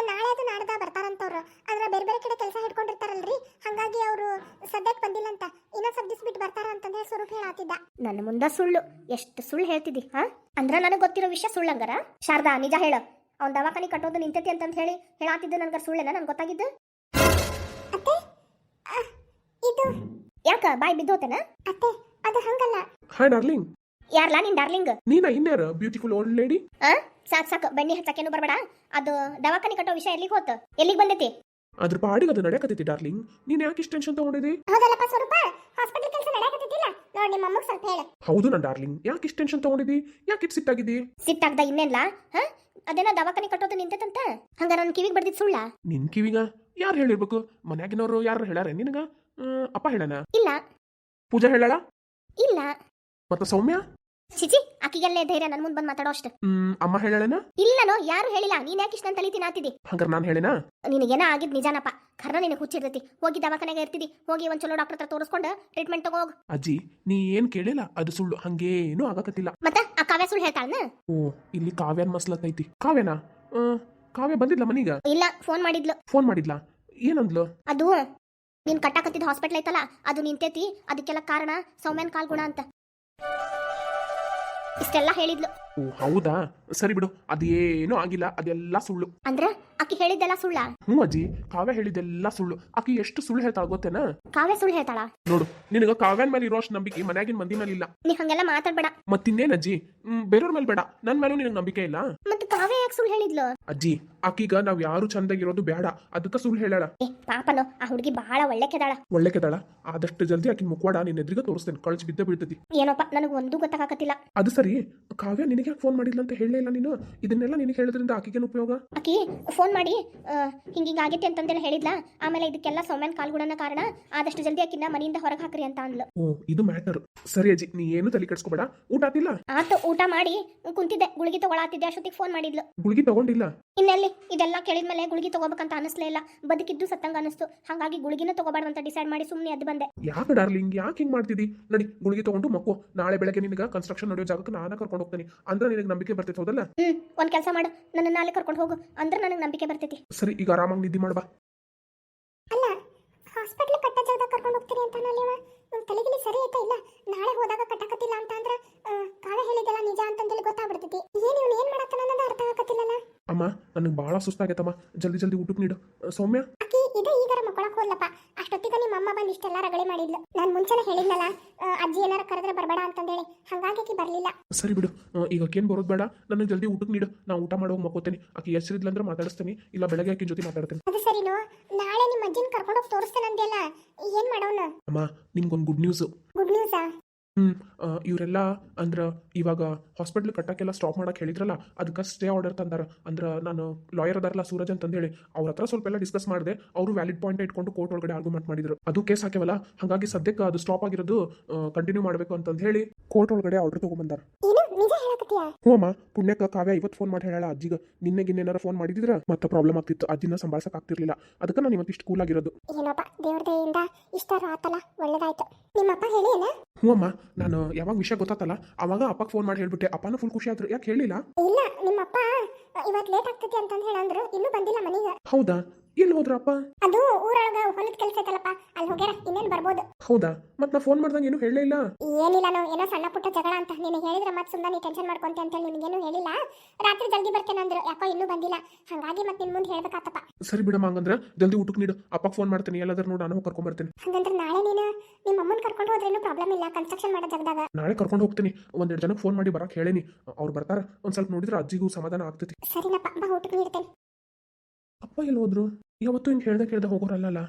ನಾಳೆ ಅದು ನಾಡ್ದ ಬರ್ತಾರಂತವ್ರು. ಆದ್ರೆ ಬೇರೆ ಬೇರೆ ಕಡೆ ಕೆಲಸ ಹಿಡ್ಕೊಂಡಿರ್ತಾರಲ್ರಿ? ಹಂಗಾಗಿ ಅವರು ಸದ್ಯಕ್ಕೆ ಬಂದಿಲ್ಲ ಅಂತ ಇನ್ನೊಂದ್ ದಿವ್ಸ ಬಿಟ್ಟು ಬರ್ತಾರ ಅಂತಂದೇಳಿ ಸ್ವರೂಪ್ ಹೇಳಾತಿದ್ದ. ನನ್ನ ಮುಂದೆ ಸುಳ್ಳು ಎಷ್ಟು ಸುಳ್ಳು ಹೇಳ್ತಿದ್ದಿ ಹಾ? ಅಂದ್ರ ನನಗೆ ಗೊತ್ತಿರೋ ವಿಷಯ ಸುಳ್ಳಂಗರ ಶಾರದಾ ನಿಜ ಹೇಳು. ಅವ್ನ ದವಾಖಾನೆ ಕಟ್ಟೋದು ನಿಂತೈತಿ ಅಂತ ಹೇಳಿ ಹೇಳಾತಿದ್ದು ನನ್ಗೆ ಸುಳ್ಳೆನ ನನ್ಗೆ ಗೊತ್ತಾಗಿದ್ದು? ಇದು ಯಾಕ ಬಾಯ್ ಬಿದ್ದೋತೇನ? ಅತ್ತೆ ಅದು ಹಂಗಲ್ಲ. ಹಾಯ್ ಡಾರ್ಲಿಂಗ್ ಯಾರ್ಲಾ ನಿನ್ ಡಾರ್ಲಿಂಗ್? ನೀನ ಇನ್ಯಾರ? ಬ್ಯೂಟಿಫುಲ್ ಓಲ್ಡ್ ಲೇಡಿ ಆ? ಸಾಕ್ ಸಾಕ್. ಬನ್ನಿ ಹಚ್ಚಕೇನು ಬರಬೇಡ. ಅದು ದವಾಖಾನೆ ಕಟ್ಟೋ ವಿಷಯ ಎಲ್ಲಿಗೆ ಹೋತ? ಎಲ್ಲಿಗೆ ಬಂದೈತಿ? ಅದ್ರ ಪಾಡಿಗೆ ಅದು ನಡೆಯಕತ್ತೈತಿ ಡಾರ್ಲಿಂಗ್. ನೀನ್ ಯಾಕೆ ಇಷ್ಟು ಟೆನ್ಷನ್ ತಗೊಂಡಿದಿ? ಹೌದಲ್ಲಪ್ಪ ಸ್ವರೂಪ. ಹಾಸ್ಪಿಟಲ್ ಕೆಲಸ ನಡೆಯಕತ್ತಿದ್ದಿಲ್ಲ ನೋಡಿ ನಿಮ್ಮ ಅಮ್ಮಗೆ ಸ್ವಲ್ಪ ಹೇಳು. ಹೌದು ನನ್ನ ಡಾರ್ಲಿಂಗ್. ಯಾಕೆ ಇಷ್ಟು ಟೆನ್ಷನ್ ತಗೊಂಡಿದಿ? ಯಾಕೆ ಇಟ್ಟು ಸಿಟ್ಟಾಗಿದ್ದಿ ಸಿಟ್ಟಾಗ್ದ ಇನ್ನೇನ್ಲಾ? ಹಾ? ಅದೇನ ದವಾಖಾನೆ ಕಟ್ಟೋದು ನಿಂತೈತಂತ ಹಂಗ ನನ್ನ ಕಿವಿಗೆ ಬರ್ದಿದ್ ಸುಳ್ಳ? ನಿನ್ ಕಿವಿಗ? ಯಾರು ಹೇಳಿರ್ಬೇಕು? ಮನ್ಯಾಗಿನವ್ರು ಯಾರು ಹೇಳಾರೆ ನಿನಗ? ಆ, ಅಪ್ಪ ಹೇಳನ ಇಲ್ಲ. ಪೂಜಾ ಹೇಳಾಳ ಇಲ್ಲ. ಮತ್ತ ಸೌಮ್ಯ? ಚಿಚಿ ಆಕಿಗೆಲ್ಲೇ ಧೈರ್ಯ ನನ್ ಮುಂದ್ ಬಂದ್ ಮಾತಾಡೋ ಅಷ್ಟೇ. ಹ್ಮ್ ಅಮ್ಮ ಹೇಳೇನ ಇಲ್ಲನೋ ಯಾರು ಹೇಳಿಲ್ಲ ನೀನ್ ಯಾಕೆ ಇಷ್ಟ ತಲಿ ನಾತಿದಿ ಹಂಗಾರ ನಾನ್ ಹೇಳೇನಾ? ನಿನಗೇನ ಆಗಿದ್ ನಿಜಾನಪ್ಪ ಕರ್ನ ನಿನಗೆ ಹುಚ್ಚಿರ್ತೈತಿ ಹೋಗಿ ದವಾಖಾನೆಗೆ ಇರ್ತಿದಿ ಹೋಗಿ ಒಂದ್ ಚಲೋ ಡಾಕ್ಟರ್ ಹತ್ರ ತೋರಿಸ್ಕೊಂಡು ಟ್ರೀಟ್ಮೆಂಟ್ ತಗೋಗ್ ಅಜ್ಜಿ ನೀ ಏನ್ ಕೇಳಿಲ್ಲ? ಅದು ಸುಳ್ಳು ಹಂಗೇನು ಆಗಕತ್ತಿಲ್ಲ. ಮತ್ತ ಆ ಕಾವ್ಯ ಸುಳ್ಳು ಹೇಳ್ತಾಳನ ಓ ಇಲ್ಲಿ ಕಾವ್ಯನ್ ಮಸ್ಲತ್ತೈತಿ. ಕಾವ್ಯನಾ? ಆ, ಕಾವ್ಯ ಬಂದಿದ್ಲ ಮನೀಗ? ಇಲ್ಲ ಫೋನ್ ಮಾಡಿದ್ಲು. ಫೋನ್ ಮಾಡಿದ್ಲಾ? ಏನಂದ್ಲು? ಅದು ನೀನ್ ಕಟ್ಟಾಕತ್ತಿದ್ ಹಾಸ್ಪಿಟಲ್ ಐತಲ್ಲ ಅದು ನಿಂತೈತಿ ಅದಕ್ಕೆಲ್ಲ ಕಾರಣ ಸೌಮ್ಯನ್ ಕಾಲ್ಗುಣ ಅಂತ. ಇಷ್ಟೆಲ್ಲ ಹೇಳಿದ್ಲು. ಓ ಹೌದಾ? ಸರಿ ಬಿಡು ಅದೇನೂ ಆಗಿಲ್ಲ ಅದೆಲ್ಲ ಸುಳ್ಳು. ಅಂದ್ರ ಆಕಿ ಹೇಳಿದ್ದೆಲ್ಲ ಸುಳ್ಳ? ಹ್ಞೂ ಅಜ್ಜಿ ಕಾವ್ಯ ಹೇಳಿದ್ದೆಲ್ಲ ಸುಳ್ಳು. ಆಕಿ ಎಷ್ಟು ಸುಳ್ಳು ಹೇಳ್ತಾಳ ಗೊತ್ತೇನಾ? ಕಾವ್ಯ ಸುಳ್ಳು ಹೇಳ್ತಾಳ? ನೋಡು ನಿನಗ ಕಾವ್ಯನ್ ಮೇಲೆ ಇರೋಷ್ಟು ನಂಬಿಕೆ ಮನ್ಯಾಗಿನ ಮಂದಿ ಮೇಲೆ ಇಲ್ಲ ನೀ ಹಂಗೆಲ್ಲ ಮಾತಾಡ್ಬೇಡ. ಮತ್ತಿನ್ನೇನ್ ಅಜ್ಜಿ? ಬೇರೆಯವ್ರ ಮೇಲೆ ಬೇಡ. ನನ್ ಮೇಲೂ ನಿನಗೆ ನಂಬಿಕೆ ಇಲ್ಲ. ಮತ್ತೆ ಕಾವ್ಯ ಯಾಕೆ ಸುಳ್ಳು ಹೇಳಿದ್ಲು? ಅಜ್ಜಿ ಆಕೀಗ ನಾವ್ ಯಾರು ಚಂದಾಗಿರೋದು ಬೇಡ. ಅದಕ್ಕ ಸುಳ್ಳು ಹೇಳಾಳ. ಏ ಪಾಪನೋ ಆ ಹುಡುಗಿ ಬಹಳ ಒಳ್ಳೆ ಕೆದಾಳ ಒಳ್ಳೆ ಕೆದಾಳ ಆದಷ್ಟು ಜಲ್ದಿ ಆಕಿನ ಮುಖವಾಡ ನಿನ್ನ ಎದುರಿಗೆ ತೋರಿಸ್ತೇನೆ. ಕಳ್ಸಿ ಬಿದ್ದ ಬೀಳ್ತತಿ. ಏನೋಪ್ಪ ನನಗೆ ಒಂದೂ ಗೊತ್ತಾಗಕತ್ತಿಲ್ಲ. ಅದು ಸರಿ. ಕಾವ್ಯ ನಿನಗೆ ಯಾಕೆ ಫೋನ್ ಮಾಡಿಲ್ಲ ಅಂತ ಹೇಳಲೇ ಇಲ್ಲ ನೀನು? ಇದನ್ನೆಲ್ಲ ನಿನಗೆ ಹೇಳೋದ್ರಿಂದ ಆಕಿಗೇನು ಉಪಯೋಗ? ಆಕಿ ಫೋನ್ ಮಾಡಿ. ಹಿಂಗ ಆಗೈತೆ ಅಂತಂದೇಳಿ ಹೇಳಿದ್ಲ? ಆಮೇಲೆ ಇದಕ್ಕೆಲ್ಲ ಸೌಮ್ಯನ್ ಕಾಲ್ಗುಣನ ಕಾರಣ ಆದಷ್ಟು ಜಲ್ದಿ ಆಕಿನ ಮನೆಯಿಂದ ಹೊರಗೆ ಹಾಕ್ರಿ ಅಂತ ಅಂದ್ಲು. ಓ ಇದು ಮ್ಯಾಟರ್. ಸರಿ ಅಜ್ಜಿ ನೀ ಏನು ತಲೆ ಕೆಡ್ಸ್ಕೊಬೇಡ. ಊಟ ಆತಿಲ್ಲ? ಆತ ಊಟ ಮಾಡಿ ಕುಂತಿದ್ದೆ ಗುಳಿಗೆ ತಗೊಳತ್ತಿದ್ದೆ ಅಷ್ಟೊತ್ತಿಗೆ ಫೋನ್ ಮಾಡಿದ್ಲು. ಗುಳಿಗೆ ತಗೊಂಡಿಲ್ಲ? ಇನ್ನೆಲ್ಲಿ ಇದೆಲ್ಲ ಕೇಳಿದ್ಮೇಲೆ ಗುಳಿಗೆ ತಗೋಬೇಕಂತ ಅನಿಸ್ಲೇ ಇಲ್ಲ. ಬದುಕಿದ್ದು ಸತ್ತಂಗ ಅನಿಸ್ತು. ಹಾಗಾಗಿ ಗುಳಿಗಿನ ತಗೋಬಾರ್ದು ಅಂತ ಡಿಸೈಡ್ ಮಾಡಿ ಸುಮ್ಮನೆ ಅದು ಬಂದೆ. ಯಾಕೆ ಡಾರ್ಲಿಂಗ್ ಯಾಕೆ ಹಿಂಗ್ ಮಾಡ್ತಿದ್ದಿ ನಡಿ ಗುಳಿಗೆ ತಗೊಂಡು ಮಕ್ಕು. ನಾಳೆ ಬೆಳಗ್ಗೆ ನಿನಗ ಕನ್ಸ್ಟ್ರಕ್ಷನ್ ನಡೆಯೋ ಜಾಗಕ್ಕೆ ನಾನು ಕರ್ಕೊಂಡು ಹೋಗ್ತೀನಿ. ಅಂದ್ರೆ ನಿನಗೆ ನಂಬಿಕೆ ಬರ್ತೈತೆ ಹೌದಲ್ಲ? ಹ್ಮ್ ಒಂದ್ ಕೆಲಸ ಮಾಡು. ನನ್ನ ನಾಳೆ ಕರ್ಕೊಂಡು ಹೋಗು. ಅಂದ್ರೆ ನನಗೆ ನಂಬಿಕೆ ಬರ್ತೈತಿ. ಸರಿ ಈಗ ಆರಾಮಾಗಿ ನಿದ್ದೆ ಮಾಡ್ಬಾ ಅಲ್ಲ ಹಾಸ್ಪಿಟ್ಲ್ ಕಟ್ಟ ಜಾಗದಾಗ ಕರ್ಕೊಂಡು ಹೋಗ್ತೀನಿ ಅಂತ ನಮ್ಮ ತಲೆಗಿಲಿ ಸರಿ ಆಯ್ತಾ ಇಲ್ಲ? ನಾಳೆ ಹೋದಾಗ ಕಟ್ಟಕತ್ತಿಲ್ಲ ಅಂತ ಅಂದ್ರ ಕಾವ್ಯ ಹೇಳಿದೆಲ್ಲ ನಿಜ ಅಂತಂದೇಳಿ ಗೊತ್ತಾಗ್ಬಿಡ್ತೈತಿ. ಏನ್ ಇವ್ನು ಏನ್ ಮಾಡತ್ತಾನ ಅನ್ನೋದು ಅರ್ಥ ಆಗತ್ತಿಲ್ಲಲ್ಲ ಅಮ್ಮ ನನಗೆ ಭಾಳ ಸುಸ್ತಾಗೈತಮ್ಮ. ಜಲ್ದಿ ಜಲ್ದಿ ಊಟಕ್ಕೆ ನೀಡು. ಸೌಮ್ಯ? ಆಕಿ ಇದ ಈಗಾರ ಮಕ್ಕಳಕ್ ಹೋದ್ಲಪ್ಪ. ಅಷ್ಟೊತ್ತಿಗೆ ನಿಮ್ಮ ಅಮ್ಮ ಬಂದು ಇಷ್ಟೆಲ್ಲ ರಗಳೆ ಮಾಡಿದ್ಲು. ನಾನು ಮುಂಚೆನೆ ಹೇಳಿದ್ನಲ್ಲ ಅಜ್ಜಿ ಏನಾರ ಕರೆದ್ರೆ ಬರಬೇಡ ಅಂತಂದೇಳಿ. ಹಂಗಾಗಿ ಆಕಿ ಬರಲಿಲ್ಲ. ಸರಿ ಬಿಡು. ಈಗ ಆಕೇನು ಬರೋದು ಬೇಡ. ನನಗೆ ಜಲ್ದಿ ಊಟಕ್ಕೆ ನೀಡು. ನಾ ಊಟ ಮಾಡೋ ಮಕ್ಕೋತೇನೆ. ಅಕ್ಕಿ ಹೆಸರಿದ್ಲಂದ್ರೆ ಮಾತಾಡಿಸ್ತೀನಿ. ಇಲ್ಲ ಬೆಳಗ್ಗೆ ಅಕ್ಕಿ ಜೊತೆ ಮಾತಾಡ್ತೀನಿ. ಅದು ಸರಿನೋ. ನಾಳೆ ನಿಮ್ಮ ಅಜ್ಜಿನ ಕರ್ಕೊಂಡು ಹೋಗಿ ತೋರಿಸ್ತೇನೆ ಅಂದ್ಯಲ್ಲ ಏನ್ ಮಾಡೋಣ ಅಮ್ಮ ನಿಮ್ಗೊಂದು ಗುಡ್ ನ್ಯೂಸ್ ಗುಡ್ ನ್ಯೂಸಾ ಹ್ಮ್ ಇವರೆಲ್ಲ ಅಂದ್ರ ಇವಾಗ ಹಾಸ್ಪಿಟಲ್ ಕಟ್ಟಕ್ಕೆಲ್ಲ ಸ್ಟಾಪ್ ಮಾಡಕ್ ಹೇಳಿದ್ರಲ್ಲ ಅದಕ್ಕೆ ಸ್ಟೇ ಆರ್ಡರ್ ತಂದಾರ. ಅಂದ್ರ ನಾನು ಲಾಯರ್ ಅದಾರಲ್ಲ ಸೂರಜ್ ಅಂತ ಹೇಳಿ ಅವ್ರ ಹತ್ರ ಸ್ವಲ್ಪ ಎಲ್ಲ ಡಿಸ್ಕಸ್ ಮಾಡಿದೆ ಅವರು ವ್ಯಾಲಿಡ್ ಪಾಯಿಂಟ್ ಇಟ್ಕೊಂಡು ಕೋರ್ಟ್ ಒಳಗಡೆ ಆರ್ಗ್ಯುಮೆಂಟ್ ಮಾಡಿದ್ರು. ಅದು ಕೇಸ್ ಹಾಕ್ಯವಲ್ಲ ಹಾಗಾಗಿ ಸದ್ಯಕ್ಕೆ ಅದು ಸ್ಟಾಪ್ ಆಗಿರೋದು ಕಂಟಿನ್ಯೂ ಮಾಡಬೇಕು ಅಂತಂದು ಹೇಳಿ ಕೋರ್ಟ್ ಒಳಗಡೆ ಆರ್ಡರ್ ತಗೊಂಡ್ಬಂದಾರ ನಿಜ ಹೇಳಕತ್ತೀಯ? ಹ್ಞೂ ಅಮ್ಮ ಪುಣ್ಯಕ್ಕೆ ಕಾವ್ಯ ಇವತ್ತು ಫೋನ್ ಮಾಡಿ ಹೇಳಲ್ಲ ಅಜ್ಜಿಗ ನಿನ್ನೆ ಗಿನ್ನೇನಾರ ಫೋನ್ ಮಾಡಿದ್ರ ಮತ್ತೆ ಪ್ರಾಬ್ಲಮ್ ಆಗ್ತಿತ್ತು. ಅಜ್ಜಿನ ಸಂಭಾಳ್ಸಕ್ ಆಗ್ತಿರ್ಲಿಲ್ಲ. ಅದಕ್ಕೆ ನಾನು ಇವತ್ತಿಷ್ಟು ಕೂಲ್ ಆಗಿರೋದು. ಏನಪ್ಪ ದೇವ್ರ ದಯೆಯಿಂದ ಇಷ್ಟಾರ ಆತಲ್ಲ ಒಳ್ಳೇದಾಯ್ತು. ನಿಮ್ಮಪ್ಪ ಹೇಳಿ ಏನ? ಹ್ಞೂ ಅಮ್ಮ ನಾನು ಯಾವಾಗ ವಿಷಯ ಗೊತ್ತಾತಲ್ಲ ಅವಾಗ ಅಪ್ಪಗೆ ಫೋನ್ ಮಾಡಿ ಹೇಳ್ಬಿಟ್ಟೆ. ಅಪ್ಪನೂ ಫುಲ್ ಖುಷಿ ಆದ್ರು. ಯಾಕೆ ಹೇಳಿಲ್ಲ? ಇಲ್ಲ ನಿಮ್ಮಪ್ಪ ಇವತ್ತು ಲೇಟ್ ಆಗ್ತೈತಿ ಅಂತಂದು ಹೇಳಂದ್ರು ಇನ್ನೂ ಬಂದಿಲ್ಲ ಮನೆಗೆ. ಹೌದಾ? ಎಲ್ಲಿ ಹೋದ್ರಪ್ಪ? ಅದು ಊರೊಳಗ ಹೊಲದ ಕೆಲಸ ಐತಲ್ಲಪ್ಪ ಅಲ್ಲಿ ಹೋಗ್ಯಾರ ಇನ್ನೇನು ಬರ್ಬೋದು. ಹೌದಾ? ಮತ್ ನಾ ಫೋನ್ ಮಾಡ್ದಂಗ ಏನು ಹೇಳಲೇ ಇಲ್ಲ. ಏನಿಲ್ಲ ನಾವು ಏನೋ ಸಣ್ಣ ಪುಟ್ಟ ಜಗಳ ಅಂತ ನಿನಗೆ ಹೇಳಿದ್ರೆ ಮತ್ತೆ ಸುಮ್ಮನೆ ನೀ ಟೆನ್ಷನ್ ಮಾಡ್ಕೊಂತ ಅಂತ ಹೇಳಿ ನಿನಗೇನು ಹೇಳಿಲ್ಲ. ರಾತ್ರಿ ಜಲ್ದಿ ಬರ್ತೇನೆ ಅಂದ್ರು ಯಾಕೋ ಇನ್ನೂ ಬಂದಿಲ್ಲ. ಹಾಗಾಗಿ ಮತ್ತೆ ನಿನ್ ಮುಂದೆ ಹೇಳ್ಬೇಕಾತಪ್ಪ. ಸರಿ ಬಿಡಮ್ಮ ಹಂಗಂದ್ರ ಜಲ್ದಿ ಊಟಕ್ಕೆ ನೀಡು. ಅಪ್ಪಗೆ ಫೋನ್ ಮಾಡ್ತೀನಿ ಎಲ್ಲಾದ್ರೂ ನೋಡಿ ನಾನು ಕರ್ಕೊಂಡ್ ಬರ್ತೀನಿ ಹಂಗಂದ್ರೆ ನಾಳೆ ನೀನು ನಿಮ್ಮ ಅಮ್ಮನ ಕರ್ಕೊಂಡು ಹೋದ್ರೇನು ಪ್ರಾಬ್ಲಮ್ ಇಲ್ಲ ಕನ್ಸ್ಟ್ರಕ್ಷನ್ ಮಾಡೋ ಜಾಗದಾಗ. ನಾಳೆ ಕರ್ಕೊಂಡು ಹೋಗ್ತೀನಿ. ಒಂದೆರಡು ಜನಕ್ಕೆ ಫೋನ್ ಮಾಡಿ ಬರಕ್ ಹೇಳೇನಿ. ಅವ್ರು ಬರ್ತಾರ. ಒಂದ್ ಸ್ವಲ್ಪ ನೋಡಿದ್ರೆ ಅಜ್ಜಿಗೂ ಸಮಾಧಾನ ಆಗ್ತೈತಿ. ಸರಿನಪ್ಪ ಬಾ ಊಟಕ್ಕೆ ನೀಡ್ತೇನೆ ಅಪ್ಪ ಎಲ್ಲಿ ಹೋದ್ರು? ಯಾವತ್ತೂ ಹಿಂಗೆ ಹೇಳ್ದೆ ಕೇಳ್ದೆ ಹೋಗೋರಲ್ಲ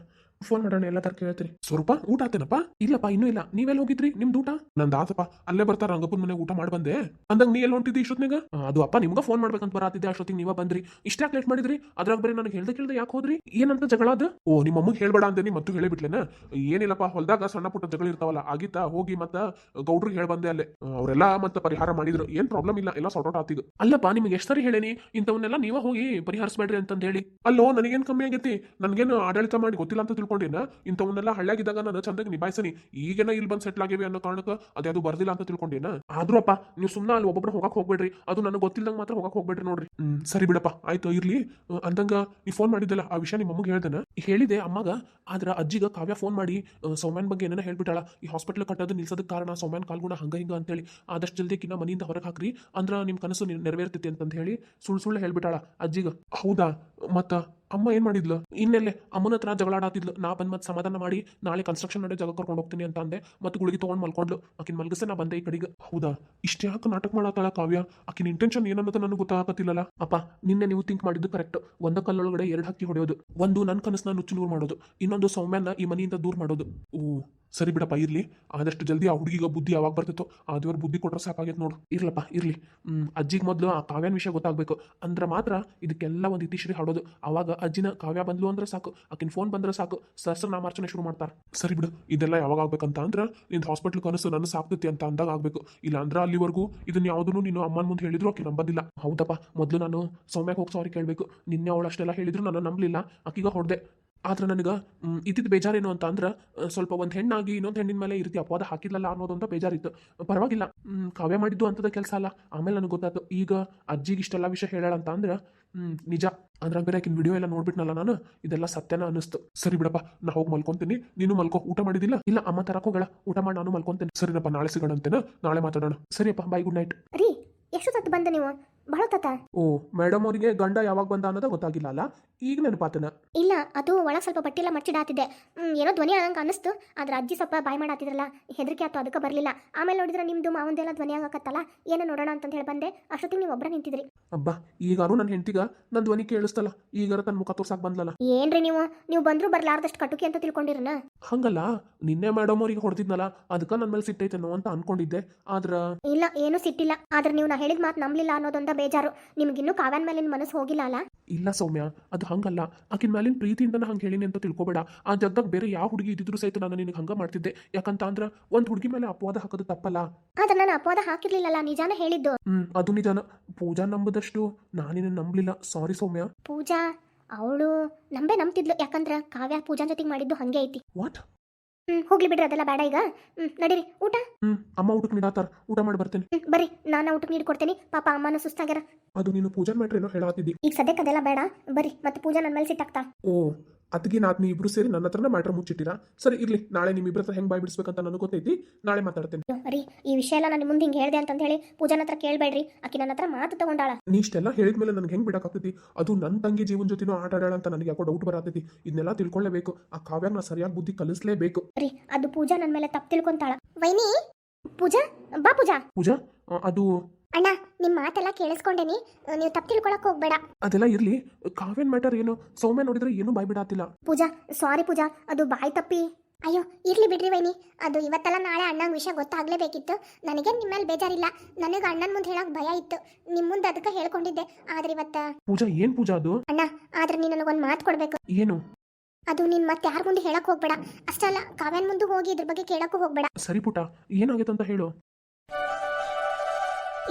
ಫೋನ್ ಮಾಡೋಣ, ಎಲ್ಲ ತರ ಕೇಳ್ತೀರಿ ಸ್ವಲ್ಪ ಊಟ ಆತೇನಪ್ಪ? ಇಲ್ಲಪ್ಪ, ಇನ್ನೂ ಇಲ್ಲ. ನೀವೆಲ್ಲ ಹೋಗಿದ್ರಿ? ನಿಮ್ದು ಊಟ? ನಂದು ಆತಪ್ಪ. ಅಲ್ಲೇ ಬರ್ತಾರ, ರಂಗಪ್ಪನ ಮನೆಗೆ ಊಟ ಮಾಡಿ ಬಂದೆ. ಅಂದಂಗ ನೀ ಎಲ್ಲ ಹೊಂಟಿದ್ದಿ ಇಷ್ಟೊತ್ನಾಗ ಅದು ಅಪ್ಪ ನಿಮ್ಗೆ ಫೋನ್ ಮಾಡ್ಬೇಕಂತ ಬರಾತಿದ್ದೆ ಅಷ್ಟೊತ್ತಿಗೆ ನೀವ ಬಂದ್ರಿ. ಇಷ್ಟ್ಯಾಕ್ ಲೇಟ್ ಮಾಡಿದ್ರಿ? ಅದ್ರಾಗ ಬರೀ ನನಗೆ ಹೇಳ್ದೆ ಕೇಳ್ದೆ ಯಾಕೆ ಹೋದ್ರಿ? ಏನಂತ ಜಗಳ ಅದು? ಓ, ನಿಮ್ಮ ಅಮ್ಮಗೆ ಹೇಳ್ಬೇಡ ನೀ ಮತ್ತು ಹೇಳಿಬಿಟ್ಲೇನ? ಏನಿಲ್ಲಪ್ಪ, ಹೊಲ್ದಾಗ ಸಣ್ಣ ಪುಟ್ಟ ಜಗಳ ಇರ್ತಾವಲ್ಲ, ಆಗಿತ್ತಾ, ಹೋಗಿ ಮತ್ತ ಗೌಡ್ರಿಗೆ ಹೇಳಿ ಬಂದೆ ಅಲ್ಲೇ. ಅವರೆಲ್ಲ ಮತ್ತೆ ಪರಿಹಾರ ಮಾಡಿದ್ರು. ಏನ್ ಪ್ರಾಬ್ಲಮ್ ಇಲ್ಲ, ಎಲ್ಲ ಸಾರ್ಟ್ ಔಟ್ ಆತಿದ್ದು ಅಲ್ಲಪ್ಪ, ನಿಮ್ಗೆ ಎಷ್ಟು ಸರಿ ಹೇಳೇನಿ? ಇಂಥವನ್ನೆಲ್ಲ ನೀವ ಹೋಗಿ ಪರಿಹರಿಸ್ಬೇಡ್ರಿ ಅಂತಂದ ಹೇಳಿ. ಅಲ್ಲೋ, ನನಗೇನ್ ಕಮ್ಮಿ ಆಗೈತಿ? ನನಗೇನು ಆಡಳಿತ ಮಾಡಿ ಗೊತ್ತಿಲ್ಲ ಅಂತ ತಿಳ್ಕೊಂಡಿನ? ಇಂಥವನ್ನೆಲ್ಲ ಹಳ್ಳಿಯಾಗಿದ್ದಾಗ ನಾನು ಚಂದಾಗಿ ನಿಭಾಯಿಸನಿ. ಈಗೇನ ಇಲ್ಲಿ ಬಂದು ಸೆಟ್ಲ್ ಆಗಿವೆ ಅನ್ನೋ ಕಾರಣಕ್ಕೆ ಅದ್ಯಾವುದು ಬರ್ದಿಲ್ಲ ಅಂತ ತಿಳ್ಕೊಂಡಿನ? ಆದ್ರೂ ಅಪ್ಪ, ನೀವು ಸುಮ್ಮನೆ ಅಲ್ಲಿ ಒಬ್ಬೊಬ್ಬರು ಹೋಗಕ್ಕೆ ಹೋಗ್ಬೇಡ್ರಿ. ಅದು ನನಗೆ ಗೊತ್ತಿಲ್ಲದಂಗೆ ಮಾತ್ರ ಹೋಗಕ್ಕೆ ಹೋಗ್ಬೇಡ್ರಿ ನೋಡ್ರಿ. ಸರಿ ಬಿಡಪ್ಪ, ಆಯ್ತು, ಇರ್ಲಿ. ಅಂದಂಗ ನೀ ಫೋನ್ ಮಾಡಿದ್ದಲ್ಲ, ಆ ವಿಷಯ ನಿಮ್ಮ ಅಮ್ಮಗೆ ಹೇಳ್ದನ? ಹೇಳಿದೆ, ಅಮ್ಮಗ, ಆದ್ರ ಅಜ್ಜಿಗ ಕಾವ್ಯ ಫೋನ್ ಮಾಡಿ ಸೌಮ್ಯಾನ್ ಬಗ್ಗೆ ಏನೇನೋ ಹೇಳ್ಬಿಟ್ಟಾಳ. ಈ ಹಾಸ್ಪಿಟಲ್ ಕಟ್ಟೋದು ನಿಲ್ಸೋದಕ್ಕೆ ಕಾರಣ ಸೌಮ್ಯಾನ್ ಕಾಲ್ಗುಣ ಹಂಗ ಹಿಂಗ ಅಂತೇಳಿ. ಆದಷ್ಟು ಜಲ್ದಿ ಕಿನ್ನ ಮನೆಯಿಂದ ಹೊರಗೆ ಹಾಕ್ರಿ. ಅಂದ್ರ ನಿಮ್ಮ ಕನಸು ನೆರವೇರ್ತೈತಿ ಅಂತ ಹೇಳಿ ಸುಳ್ಳು ಸುಳ್ಳು ಹೇಳ್ಬಿಟ್ಟಾಳ ಅಜ್ಜಿಗ. ಹೌದಾ? ಮತ್ತ ಅಮ್ಮ ಏನ್ ಮಾಡಿದ್ಲು? ಇನ್ನೆಲ್ಲೇ? ಅಮ್ಮನ ಹತ್ರ ಜಗಳಾಡಾತಿದ್ಲು. ನಾ ಬಂದ್ ಮತ್ತೆ ಸಮಾಧಾನ ಮಾಡಿ ನಾಳೆ ಕನ್ಸ್ಟ್ರಕ್ಷನ್ ನಡೆ ಜಾಗ ಕರ್ಕೊಂಡು ಹೋಗ್ತೀನಿ ಅಂತ ಅಂದೆ. ಮತ್ತೆ ಗುಳಿಗೆ ತೊಗೊಂಡು ಮಲ್ಕೊಂಡ್ಲು. ಆಕಿನ ಮಲ್ಗಿಸೆ ನಾ ಬಂದೆ ಈ ಕಡೆಗೆ. ಹೌದಾ? ಇಷ್ಟ್ಯಾಕೆ ನಾಟಕ ಮಾಡತ್ತಾಳ ಕಾವ್ಯ? ಆಕಿನ ಇಂಟೆನ್ಷನ್ ಏನನ್ನೋದು ನನಗೆ ಗೊತ್ತಾಗತ್ತಿಲ್ಲಲ್ಲ ಅಪ್ಪ, ನಿನ್ನೆ ನೀವು ಥಿಂಕ್ ಮಾಡಿದ್ದು ಕರೆಕ್ಟ್ ಒಂದ ಕಲ್ಲೊಳಗಡೆ ಎರಡು ಹಕ್ಕಿ ಹೊಡೆಯೋದು. ಒಂದು ನನ್ನ ಕನಸನ್ನ ನುಚ್ಚು ನೂರು ಮಾಡೋದು. ಇನ್ನೊಂದು ಸೌಮ್ಯನ ಈ ಮನೆಯಿಂದ ದೂರ ಮಾಡೋದು. ಓ ಸರಿ ಬಿಡಪ್ಪ, ಇರಲಿ. ಆದಷ್ಟು ಜಲ್ದಿ ಆ ಹುಡುಗಿಗೆ ಬುದ್ಧಿ ಯಾವಾಗ ಬರ್ತಿತ್ತೋ ಆ ದೇವ್ರ ಬುದ್ಧಿ ಕೊಟ್ಟರೆ ಸಾಕಾಗೈತೆ ನೋಡು. ಇರ್ಲಪ್ಪ, ಇರ್ಲಿ. ಅಜ್ಜಿಗೆ ಮೊದಲು ಆ ಕಾವ್ಯನ ವಿಷಯ ಗೊತ್ತಾಗಬೇಕು. ಅಂದ್ರೆ ಮಾತ್ರ ಇದಕ್ಕೆಲ್ಲ ಒಂದು ಇತಿಶ್ರೀ ಹಾಡೋದು. ಅವಾಗ ಅಜ್ಜಿನ ಕಾವ್ಯ ಬಂದ್ಲು ಅಂದ್ರೆ ಸಾಕು, ಆಕಿನ ಫೋನ್ ಬಂದ್ರೆ ಸಾಕು. ಸರ್ಸರ್ ನಾಮಾರ್ಚನೆ ಶುರು ಮಾಡ್ತಾರೆ. ಸರಿ ಬಿಡು, ಇದೆಲ್ಲ ಯಾವಾಗ ಆಗ್ಬೇಕಂತ ಅಂದ್ರೆ ನಿಂದು ಹಾಸ್ಪಿಟ್ಲ್ ಕನಸು ನನ್ನ ಸಾಕ್ತೈತಿ ಅಂತ ಅಂದಾಗ ಆಗಬೇಕು. ಇಲ್ಲ ಅಂದ್ರೆ ಅಲ್ಲಿವರೆಗೂ ಇದನ್ನ ಯಾವುದನ್ನು ನೀನು ಅಮ್ಮನ ಮುಂದೆ ಹೇಳಿದ್ರು ಆಕೆ ನಂಬದಿಲ್ಲ. ಹೌದಪ್ಪ, ಮೊದಲು ನಾನು ಸೌಮ್ಯಕ್ಕೆ ಹೋಗಿ ಸಾರಿ ಕೇಳಬೇಕು. ನಿನ್ನೆ ಅವಳು ಹೇಳಿದ್ರು ನಾನು ನಂಬಲಿಲ್ಲ. ಆಕಿಗ ಹೊಡೆದೆ. ಆದ್ರೆ ನನಗೆ ಇದ್ದಿದ್ದು ಬೇಜಾರೇನು ಅಂತ ಅಂದ್ರೆ ಸ್ವಲ್ಪ ಒಂದು ಹೆಣ್ಣಾಗಿ ಇನ್ನೊಂದು ಹೆಣ್ಣಿನ ಮೇಲೆ ಈ ರೀತಿ ಅಪವಾದ ಹಾಕಿದ್ಲಲ್ಲ ಅನ್ನೋದೊಂದು ಬೇಜಾರಿತ್ತು. ಪರವಾಗಿಲ್ಲ. ಕಾವ್ಯ ಮಾಡಿದ್ದು ಅಂಥದ್ದು ಕೆಲಸ ಅಲ್ಲ. ಆಮೇಲೆ ನನಗೆ ಗೊತ್ತಾಯ್ತು. ಈಗ ಅಜ್ಜಿಗೆ ಇಷ್ಟೆಲ್ಲ ವಿಷಯ ಹೇಳೋಣ ಅಂತ ಅಂದ್ರೆ ನಿಜ. ಅದ್ರಾಗ ಬೇರೆ ಆಕಿನ ವಿಡಿಯೋ ಎಲ್ಲ ನೋಡ್ಬಿಟ್ನಲ್ಲ ನಾನು, ಇದೆಲ್ಲ ಸತ್ಯನ ಅನ್ನಿಸ್ತು. ಸರಿ ಬಿಡಪ್ಪ, ನಾ ಹೋಗಿ ಮಲ್ಕೊಂತೀನಿ. ನೀನು ಮಲ್ಕೋ, ಊಟ ಮಾಡಿದಿಲ್ಲ? ಇಲ್ಲ, ಅಮ್ಮ ತರಕ್ ಹೋಗಳ ಊಟ ಮಾಡಿ, ನಾನು ಮಲ್ಕೊಂತೀನಿ. ಸರಿನಪ್ಪ, ನಾಳೆ ಸಿಗೋಣ ಅಂತೇನ ನಾಳೆ ಮಾತಾಡೋಣ. ಸರಿಯಪ್ಪ, ಬಾಯ್, ಗುಡ್ ನೈಟ್. ಎಷ್ಟು ಬಂದ ನೀವು? ಬಹಳ ತಾತ. ಓ ಮೇಡಮ್ ಅವರಿಗೆ ಗಂಡ ಯಾವಾಗ ಬಂದ ಅನ್ನೋದ ಗೊತ್ತಾಗಿಲ್ಲ ಅಲ್ಲ? ಈಗ ನೆನಪಾತನ ಇಲ್ಲ ಅದು ಒಳಗೆ ಸ್ವಲ್ಪ ಬಟ್ಟೆ ಎಲ್ಲ ಹ್ಮ್, ಏನೋ ಧ್ವನಿ ಆದಂಗೆ ಅನ್ನಿಸ್ತು. ಆದ್ರೆ ಅಜ್ಜಿ ಸ್ವಲ್ಪ ಬಾಯ್ ಮಾಡಾತಿದ್ರಲ್ಲ ಹೆದರಿಕೆ ಆಯ್ತು ಅದಕ್ಕೆ ಬರಲಿಲ್ಲ. ಆಮೇಲೆ ನೋಡಿದ್ರೆ ನಿಮ್ದು ಮಾವಂದೆಲ್ಲ ಧ್ವನಿ ಆಗಕತ್ತಲ್ಲ ಏನೋ ನೋಡೋಣ ಅಂತ ಹೇಳಿ ಬಂದೆ. ಅಷ್ಟೊತ್ತಿಗೆ ನೀವು ಒಬ್ಬರ ನಿಂತಿದ್ರಿ. ಅಬ್ಬಾ ಈಗಾರು ನನ್ನ ಹೆಂಡತಿಗ ನನ್ನ ಧ್ವನಿ ಕೇಳಿಸ್ತಲ್ಲ ಈಗಾರ ತನ್ನ ಮುಖ ತೋರ್ಸಕ್ ಬಂದ್ಲಲ್ಲ? ಏನ್ರಿ ನೀವು? ನೀವು ಬಂದ್ರು ಬರ್ಲಾರ್ದಷ್ಟು ಕಟುಕಿ ಅಂತ ತಿಳ್ಕೊಂಡಿರನ? ಹಂಗಲ್ಲ ನಿನ್ನೆ ಮೇಡಮ್ ಅವರಿಗೆ ಹೊಡೆದಿದ್ನಲ್ಲ ಅದಕ್ಕೆ ನನ್ನ ಮೇಲೆ ಸಿಟ್ಟೈತೇನೋ ಅಂತ ಅನ್ಕೊಂಡಿದ್ದೆ. ಆದ್ರ ಇಲ್ಲ ಏನೂ ಸಿಟ್ಟಿಲ್ಲ. ಆದ್ರೆ ನೀವು ನಾ ಹೇಳಿದ ಮಾತು ನಂಬಲಿಲ್ಲ ಅನ್ನೋದೊಂದ ಬೇಜಾರು. ನಿಮ್ಗಿನ್ನೂ ಕಾವ್ಯನ ಮೇಲಿನ ಮನಸ್ಸು ಹೋಗಿಲ್ಲ ಅಲ್ಲ ಇಲ್ಲ ಸೌಮ್ಯ ಅದು ಹಂಗಲ್ಲ. ಆಕಿನ ಮೇಲಿನ ಪ್ರೀತಿಯಿಂದ ಹಂಗೆ ಹೇಳಿನಿ ಅಂತ ತಿಳ್ಕೊಬೇಡ. ಆ ಜಗದಾಗ ಬೇರೆ ಯಾವ ಹುಡುಗಿ ಇದ್ದಿದ್ರು ಸಹಿತ ನಾನು ನಿನಗೆ ಹಂಗ ಮಾಡ್ತಿದ್ದೆ. ಯಾಕಂತ ಅಂದ್ರ ಒಂದ್ ಹುಡುಗಿ ಮೇಲೆ ಅಪವಾದ ಹಾಕೋದು ತಪ್ಪಲ್ಲ. ಆದ್ರೆ ನಾನು ಅಪವಾದ ಹಾಕಿರ್ಲಿಲ್ಲಲ್ಲ ನಿಜಾನ ಹೇಳಿದ್ದು? ಹ್ಮ್ ಅದು ನಿಜಾನ. ಪೂಜಾ ನಂಬದಷ್ಟು ನಾನಿನ ನಂಬಲಿಲ್ಲ. ಸಾರಿ ಸೌಮ್ಯ. ಪೂಜಾ ಅವಳು ನಂಬೆ ನಂಬ್ತಿದ್ಲು. ಯಾಕಂದ್ರ ಕಾವ್ಯ ಪೂಜಾ ಜೊತೆಗೆ ಮಾಡಿದ್ದು ಹಂಗೆ ಐತಿ. ವಾಟ್ ಹ್ಮ್ ಹೋಗ್ಲಿ ಬಿಡ್ರಿ ಅದೆಲ್ಲ ಬೇಡ ಈಗ. ಹ್ಮ್ ನಡೀರಿ ಊಟ? ಹ್ಮ್ ಅಮ್ಮ ಊಟಕ್ಕೆ ನೀಡಾತಾರ ಊಟ ಮಾಡಿ ಬರ್ತೇನೆ. ಹ್ಮ್ ಬರ್ರಿ ನಾನು ಊಟಕ್ಕೆ ನೀಡ್ಕೊಡ್ತೀನಿ ಪಾಪ ಅಮ್ಮನ ಸುಸ್ತಾಗ್ಯಾರ. ಅದು ನೀನು ಪೂಜಾ ಮಾಡ್ರಿ ಏನೋ ಹೇಳಾತಿದ್ದಿ. ಈಗ ಸದ್ಯಕ್ಕೆ ಅದೆಲ್ಲ ಬೇಡ. ಬರ್ರಿ ಮತ್ತೆ ಪೂಜಾ ನನ್ನ ಮೇಲೆ ಸಿಟ್ಟಾಗ್ತಾ ಓ ಅದಕ್ಕೆ ನಾತ್ ನೀ ಇಬ್ರು ಸೇರಿ ನನ್ನ ಹತ್ರನ ಮ್ಯಾಟ್ರ್ ಮುಚ್ಚಿಟ್ಟಿರ. ಸರಿ ಇರ್ಲಿ. ನಾಳೆ ನಿಮ್ಮಿಬ್ಬರ ಹತ್ರ ಹೆಂಗ್ ಬಾಯ್ ಬಿಡಿಸ್ಬೇಕಂತ ನನಗೆ ಗೊತ್ತೈತಿ. ನಾಳೆ ಮಾತಾಡ್ತೇನೆ. ಅರಿ ರೀ ಈ ವಿಷಯ ಎಲ್ಲ ನಾನು ಮುಂದೆ ಹಿಂಗೆ ಹೇಳ್ದೆ ಅಂತ ಹೇಳಿ ಪೂಜಾನ ಹತ್ರ ಕೇಳಬೇಡ್ರಿ. ಆಕಿ ನನ್ನ ಹತ್ರ ಮಾತು ತಗೊಂಡಾಳ. ನೀ ಇಷ್ಟೆಲ್ಲ ಹೇಳಿದ್ಮೇಲೆ ನನಗೆ ಹೆಂಗ್ ಬಿಡಕ್ಕಾಗ್ತೈತಿ? ಅದು ನನ್ನ ತಂಗಿ ಜೀವನ ಜೊತೆನೂ ಆಟ ಆಡೋಣ ಅಂತ ನನಗೆ ಯಾಕೋ ಡೌಟ್ ಬರತೈತಿ. ಇದನ್ನೆಲ್ಲ ತಿಳ್ಕೊಳ್ಳೇಬೇಕು ಆ ಕಾವ್ಯಾಗ ನಾ ಸರಿಯಾಗಿ ಬುದ್ಧಿ ಕಲಿಸ್ಲೇಬೇಕು. ಅರಿ ಅದು ಪೂಜಾ ನನ್ನ ಮೇಲೆ ತಪ್ಪು ತಿಳ್ಕೊಂತಾಳ. ವೈನಿ ಪೂಜಾ ಬಾ ಪೂಜಾ. ಪೂಜಾ ಅದು ಅಣ್ಣ ನಿಮ್ಮ ಮಾತೆಲ್ಲ ಕೇಳಿಸ್ಕೊಂಡೇನಿ. ನೀವು ತಪ್ಪು ತಿಳ್ಕೊಳಕ್ ಹೋಗ್ಬೇಡ. ಅದೆಲ್ಲ ಇರ್ಲಿ. ಕಾವೇನ್ ಮ್ಯಾಟರ್ ಏನು? ಸೌಮ್ಯ ನೋಡಿದ್ರೆ ಏನು ಬಾಯ್ ಬಿಡಾತಿಲ್ಲ ಪೂಜಾ ಸಾರಿ ಪೂಜಾ ಅದು ಬಾಯ್ ತಪ್ಪಿ. ಅಯ್ಯೋ ಇರ್ಲಿ ಬಿಡ್ರಿ ವೈನಿ. ಅದು ಇವತ್ತೆಲ್ಲ ನಾಳೆ ಅಣ್ಣನ ವಿಷಯ ಗೊತ್ತಾಗ್ಲೇಬೇಕಿತ್ತು. ನನಗೆ ನಿಮ್ಮ ಮೇಲೆ ಬೇಜಾರಿಲ್ಲ. ನನಗೆ ಅಣ್ಣನ ಮುಂದೆ ಹೇಳಕ್ ಭಯ ಇತ್ತು. ನಿಮ್ ಮುಂದೆ ಅದಕ್ಕೆ ಹೇಳ್ಕೊಂಡಿದ್ದೆ. ಆದ್ರೆ ಇವತ್ತ ಪೂಜಾ ಏನ್ ಪೂಜಾ ಅದು? ಅಣ್ಣ ಆದ್ರೆ ನೀನು ನನಗೊಂದು ಮಾತು ಕೊಡ್ಬೇಕು. ಏನು? ಅದು ನಿನ್ ಮತ್ತೆ ಯಾರ ಮುಂದೆ ಹೇಳಕ್ ಹೋಗ್ಬೇಡ. ಅಷ್ಟಲ್ಲ ಕಾವ್ಯನ್ ಮುಂದೆ ಹೋಗಿ ಇದ್ರ ಬಗ್ಗೆ ಕೇಳಕ್ಕೂ ಹೋಗ್ಬೇಡ. ಸರಿ ಪುಟ ಏನಾಗೈತೆ ಅಂತ ಹೇಳು.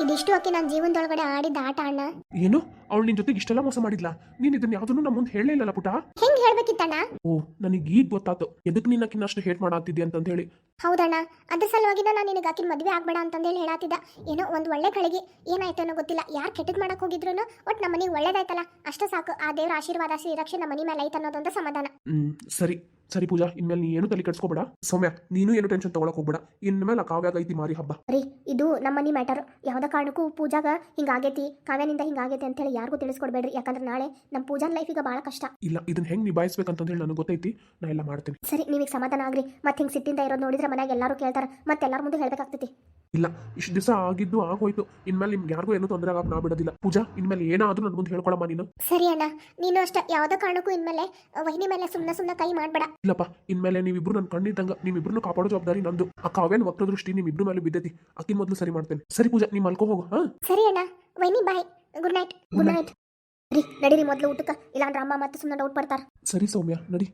ಇದಿಷ್ಟು ಅಕ್ಕಿ ನನ್ನ ಜೀವನದೊಳಗಡೆ ಆಡಿದ ಆಟ ಅಣ್ಣ. ಏನು? ಅವಳು ನಿನ್ ಜೊತೆಗೆ ಇಷ್ಟೆಲ್ಲ ಮೋಸ ಮಾಡಿದ್ಲಾ? ನೀನ್ ಇದನ್ನ ಯಾವ್ದನ್ನು ನಮ್ಮ ಮುಂದೆ ಹೇಳಲೇ ಇಲ್ಲಲ್ಲ ಪುಟ? ಹೆಂಗ್ ಹೇಳ್ಬೇಕಿತ್ತಣ್ಣ ಓ ನನಗೆ ಈಗ ಗೊತ್ತಾತು. ಎದಕ್ಕೆ ನಿನ್ನ ಆಕಿನ ಅಷ್ಟು ಹೇಟ್ ಮಾಡಾತಿದ್ದೆ ಅಂತ ಹೇಳಿ ಹೌದಣ್ಣ ಅದ್ರ ಸಲುವಾಗಿ ನಾನು ನಿನಗೆ ಆಕಿನ ಮದುವೆ ಆಗ್ಬೇಡ ಅಂತಂದೇಳಿ ಹೇಳಾತಿದ್ದ. ಏನೋ ಒಂದು ಒಳ್ಳೆ ಕಳಿಗೆ. ಏನಾಯ್ತು ಅನ್ನೋ ಗೊತ್ತಿಲ್ಲ. ಯಾರು ಕೆಟ್ಟದ್ ಮಾಡಕ್ ಹೋಗಿದ್ರು ಒಟ್ ನಮ್ಮ ಮನೆಗೆ ಒಳ್ಳೇದಾಯ್ತಲ್ಲ. ಅಷ್ಟೇ ಸಾಕು. ಆ ದೇವ್ರ ಆಶೀರ್ವಾದ ಶ್ರೀರಕ್ಷೆ ನಮ್ಮ ಮನೆ ಮೇಲೆ ಐತೆ ಅನ್ನೋದೊಂದು ಸಮಾಧಾನ. ಹ್ಮ್ ಸರಿ. ಸರಿ ಪೂಜಾ ಇನ್ಮೇಲೆ ನೀ ಏನು ತಲೆ ಕೆಡ್ಸ್ಕೊಬೇಡ. ಸೌಮ್ಯ ನೀನು ಏನು ಟೆನ್ಷನ್ ತಗೊಳಕ್ ಹೋಗ್ಬೇಡ. ಇನ್ಮೇಲೆ ಕಾವ್ಯಾಗ ಐತಿ ಮಾರಿ ಹಬ್ಬ. ರೀ ಇದು ನಮ್ಮ ಮನಿ ಮ್ಯಾಟರ್ ಯಾವ್ದ ಕಾರಣಕ್ಕೂ ಪೂಜಾಗ ಹಿಂಗಾಗೈತಿ ಕಾವ್ಯನಿಂದ ಹಿಂಗಾಗೈತಿ ಅಂತೇಳಿ ಯಾರಿಗೂ ತಿಳಿಸ್ಕೊಡ್ಬೇಡ್ರಿ. ಯಾಕಂದ್ರೆ ನಾಳೆ ನಮ್ಮ ಪೂಜಾನ್ ಲೈಫಿಗೆ ಬಹಳ ಕಷ್ಟ. ಇಲ್ಲ ಇದನ್ನ ಹೆಂಗ್ ನಿಭಾಯಿಸ್ಬೇಕಂತ ಹೇಳಿ ನನಗೆ ಗೊತ್ತೈತಿ. ನಾ ಎಲ್ಲ ಮಾಡ್ತೀನಿ. ಸರಿ ನಿಮಗೆ ಸಮಾಧಾನ ಆಗ್ರಿ. ಮತ್ತೆ ಹಿಂಗೆ ಸಿಟ್ಟಿಂದ ಇರೋದು ನೋಡಿದ್ರೆ ಮನೆಯಾಗ ಎಲ್ಲರೂ ಕೇಳ್ತಾರೆ. ಮತ್ತೆ ಎಲ್ಲರ ಮುಂದೆ ಹೇಳ್ಬೇಕಾಗ್ತೈತಿ. ಇಲ್ಲ ಇಷ್ಟು ದಿವಸ ಆಗಿದ್ದು ಆಗೋಯ್ತು. ಇನ್ಮೇಲೆ ನಿಮ್ಗೆ ಯಾರಿಗೂ ಏನೂ ತೊಂದರೆ ಆಗಕ್ಕೆ ನಾ ಬಿಡೋದಿಲ್ಲ. ಪೂಜಾ ಇನ್ಮೇಲೆ ಏನಾದರೂ ನನ್ನ ಮುಂದೆ ಹೇಳ್ಕೊಳಮ್ಮ ನೀನು. ಸರಿ ಅಣ್ಣ ನೀನು ಅಷ್ಟ ಯಾವುದೋ ಕಾರಣಕ್ಕೂ ಇನ್ಮೇಲೆ ವಹಿನಿ ಮೇಲೆ ಸುಮ್ಮನೆ ಸುಮ್ಮನೆ ಕೈ ಮಾಡಬೇಡ. ಇಲ್ಲಪ್ಪ ಇನ್ಮೇಲೆ ನೀವಿಬ್ರು ನನ್ನ ಕಣ್ಣಿದ್ದಂಗ ನೀವಿಬ್ರು ಕಾಪಾಡೋ ಜವಾಬ್ದಾರಿ ನಂದು. ಆ ಕಾವ್ಯನ ವಕ್ರ ದೃಷ್ಟಿ ನಿಮ್ಮಿಬ್ರು ಮೇಲೆ ಬಿದ್ದೈತಿ. ಅಕ್ಕಿನ ಮೊದಲು ಸರಿ ಮಾಡ್ತೇನೆ. ಸರಿ ಪೂಜಾ ನೀ ಮಲ್ಕೋ ಹೋಗು ಹಾ? ಸರಿ ಅಣ್ಣ ವಹಿನಿ bye good night good night. ರೀ ನಡೀರಿ ಮೊದಲು ಊಟಕ್ಕೆ. ಇಲ್ಲಾಂದ್ರೆ ಅಮ್ಮ ಮತ್ತೆ ಸುಮ್ಮನೆ ಡೌಟ್ ಪಡ್ತಾರೆ. ಸರಿ ಸೌಮ್ಯ ನಡಿ.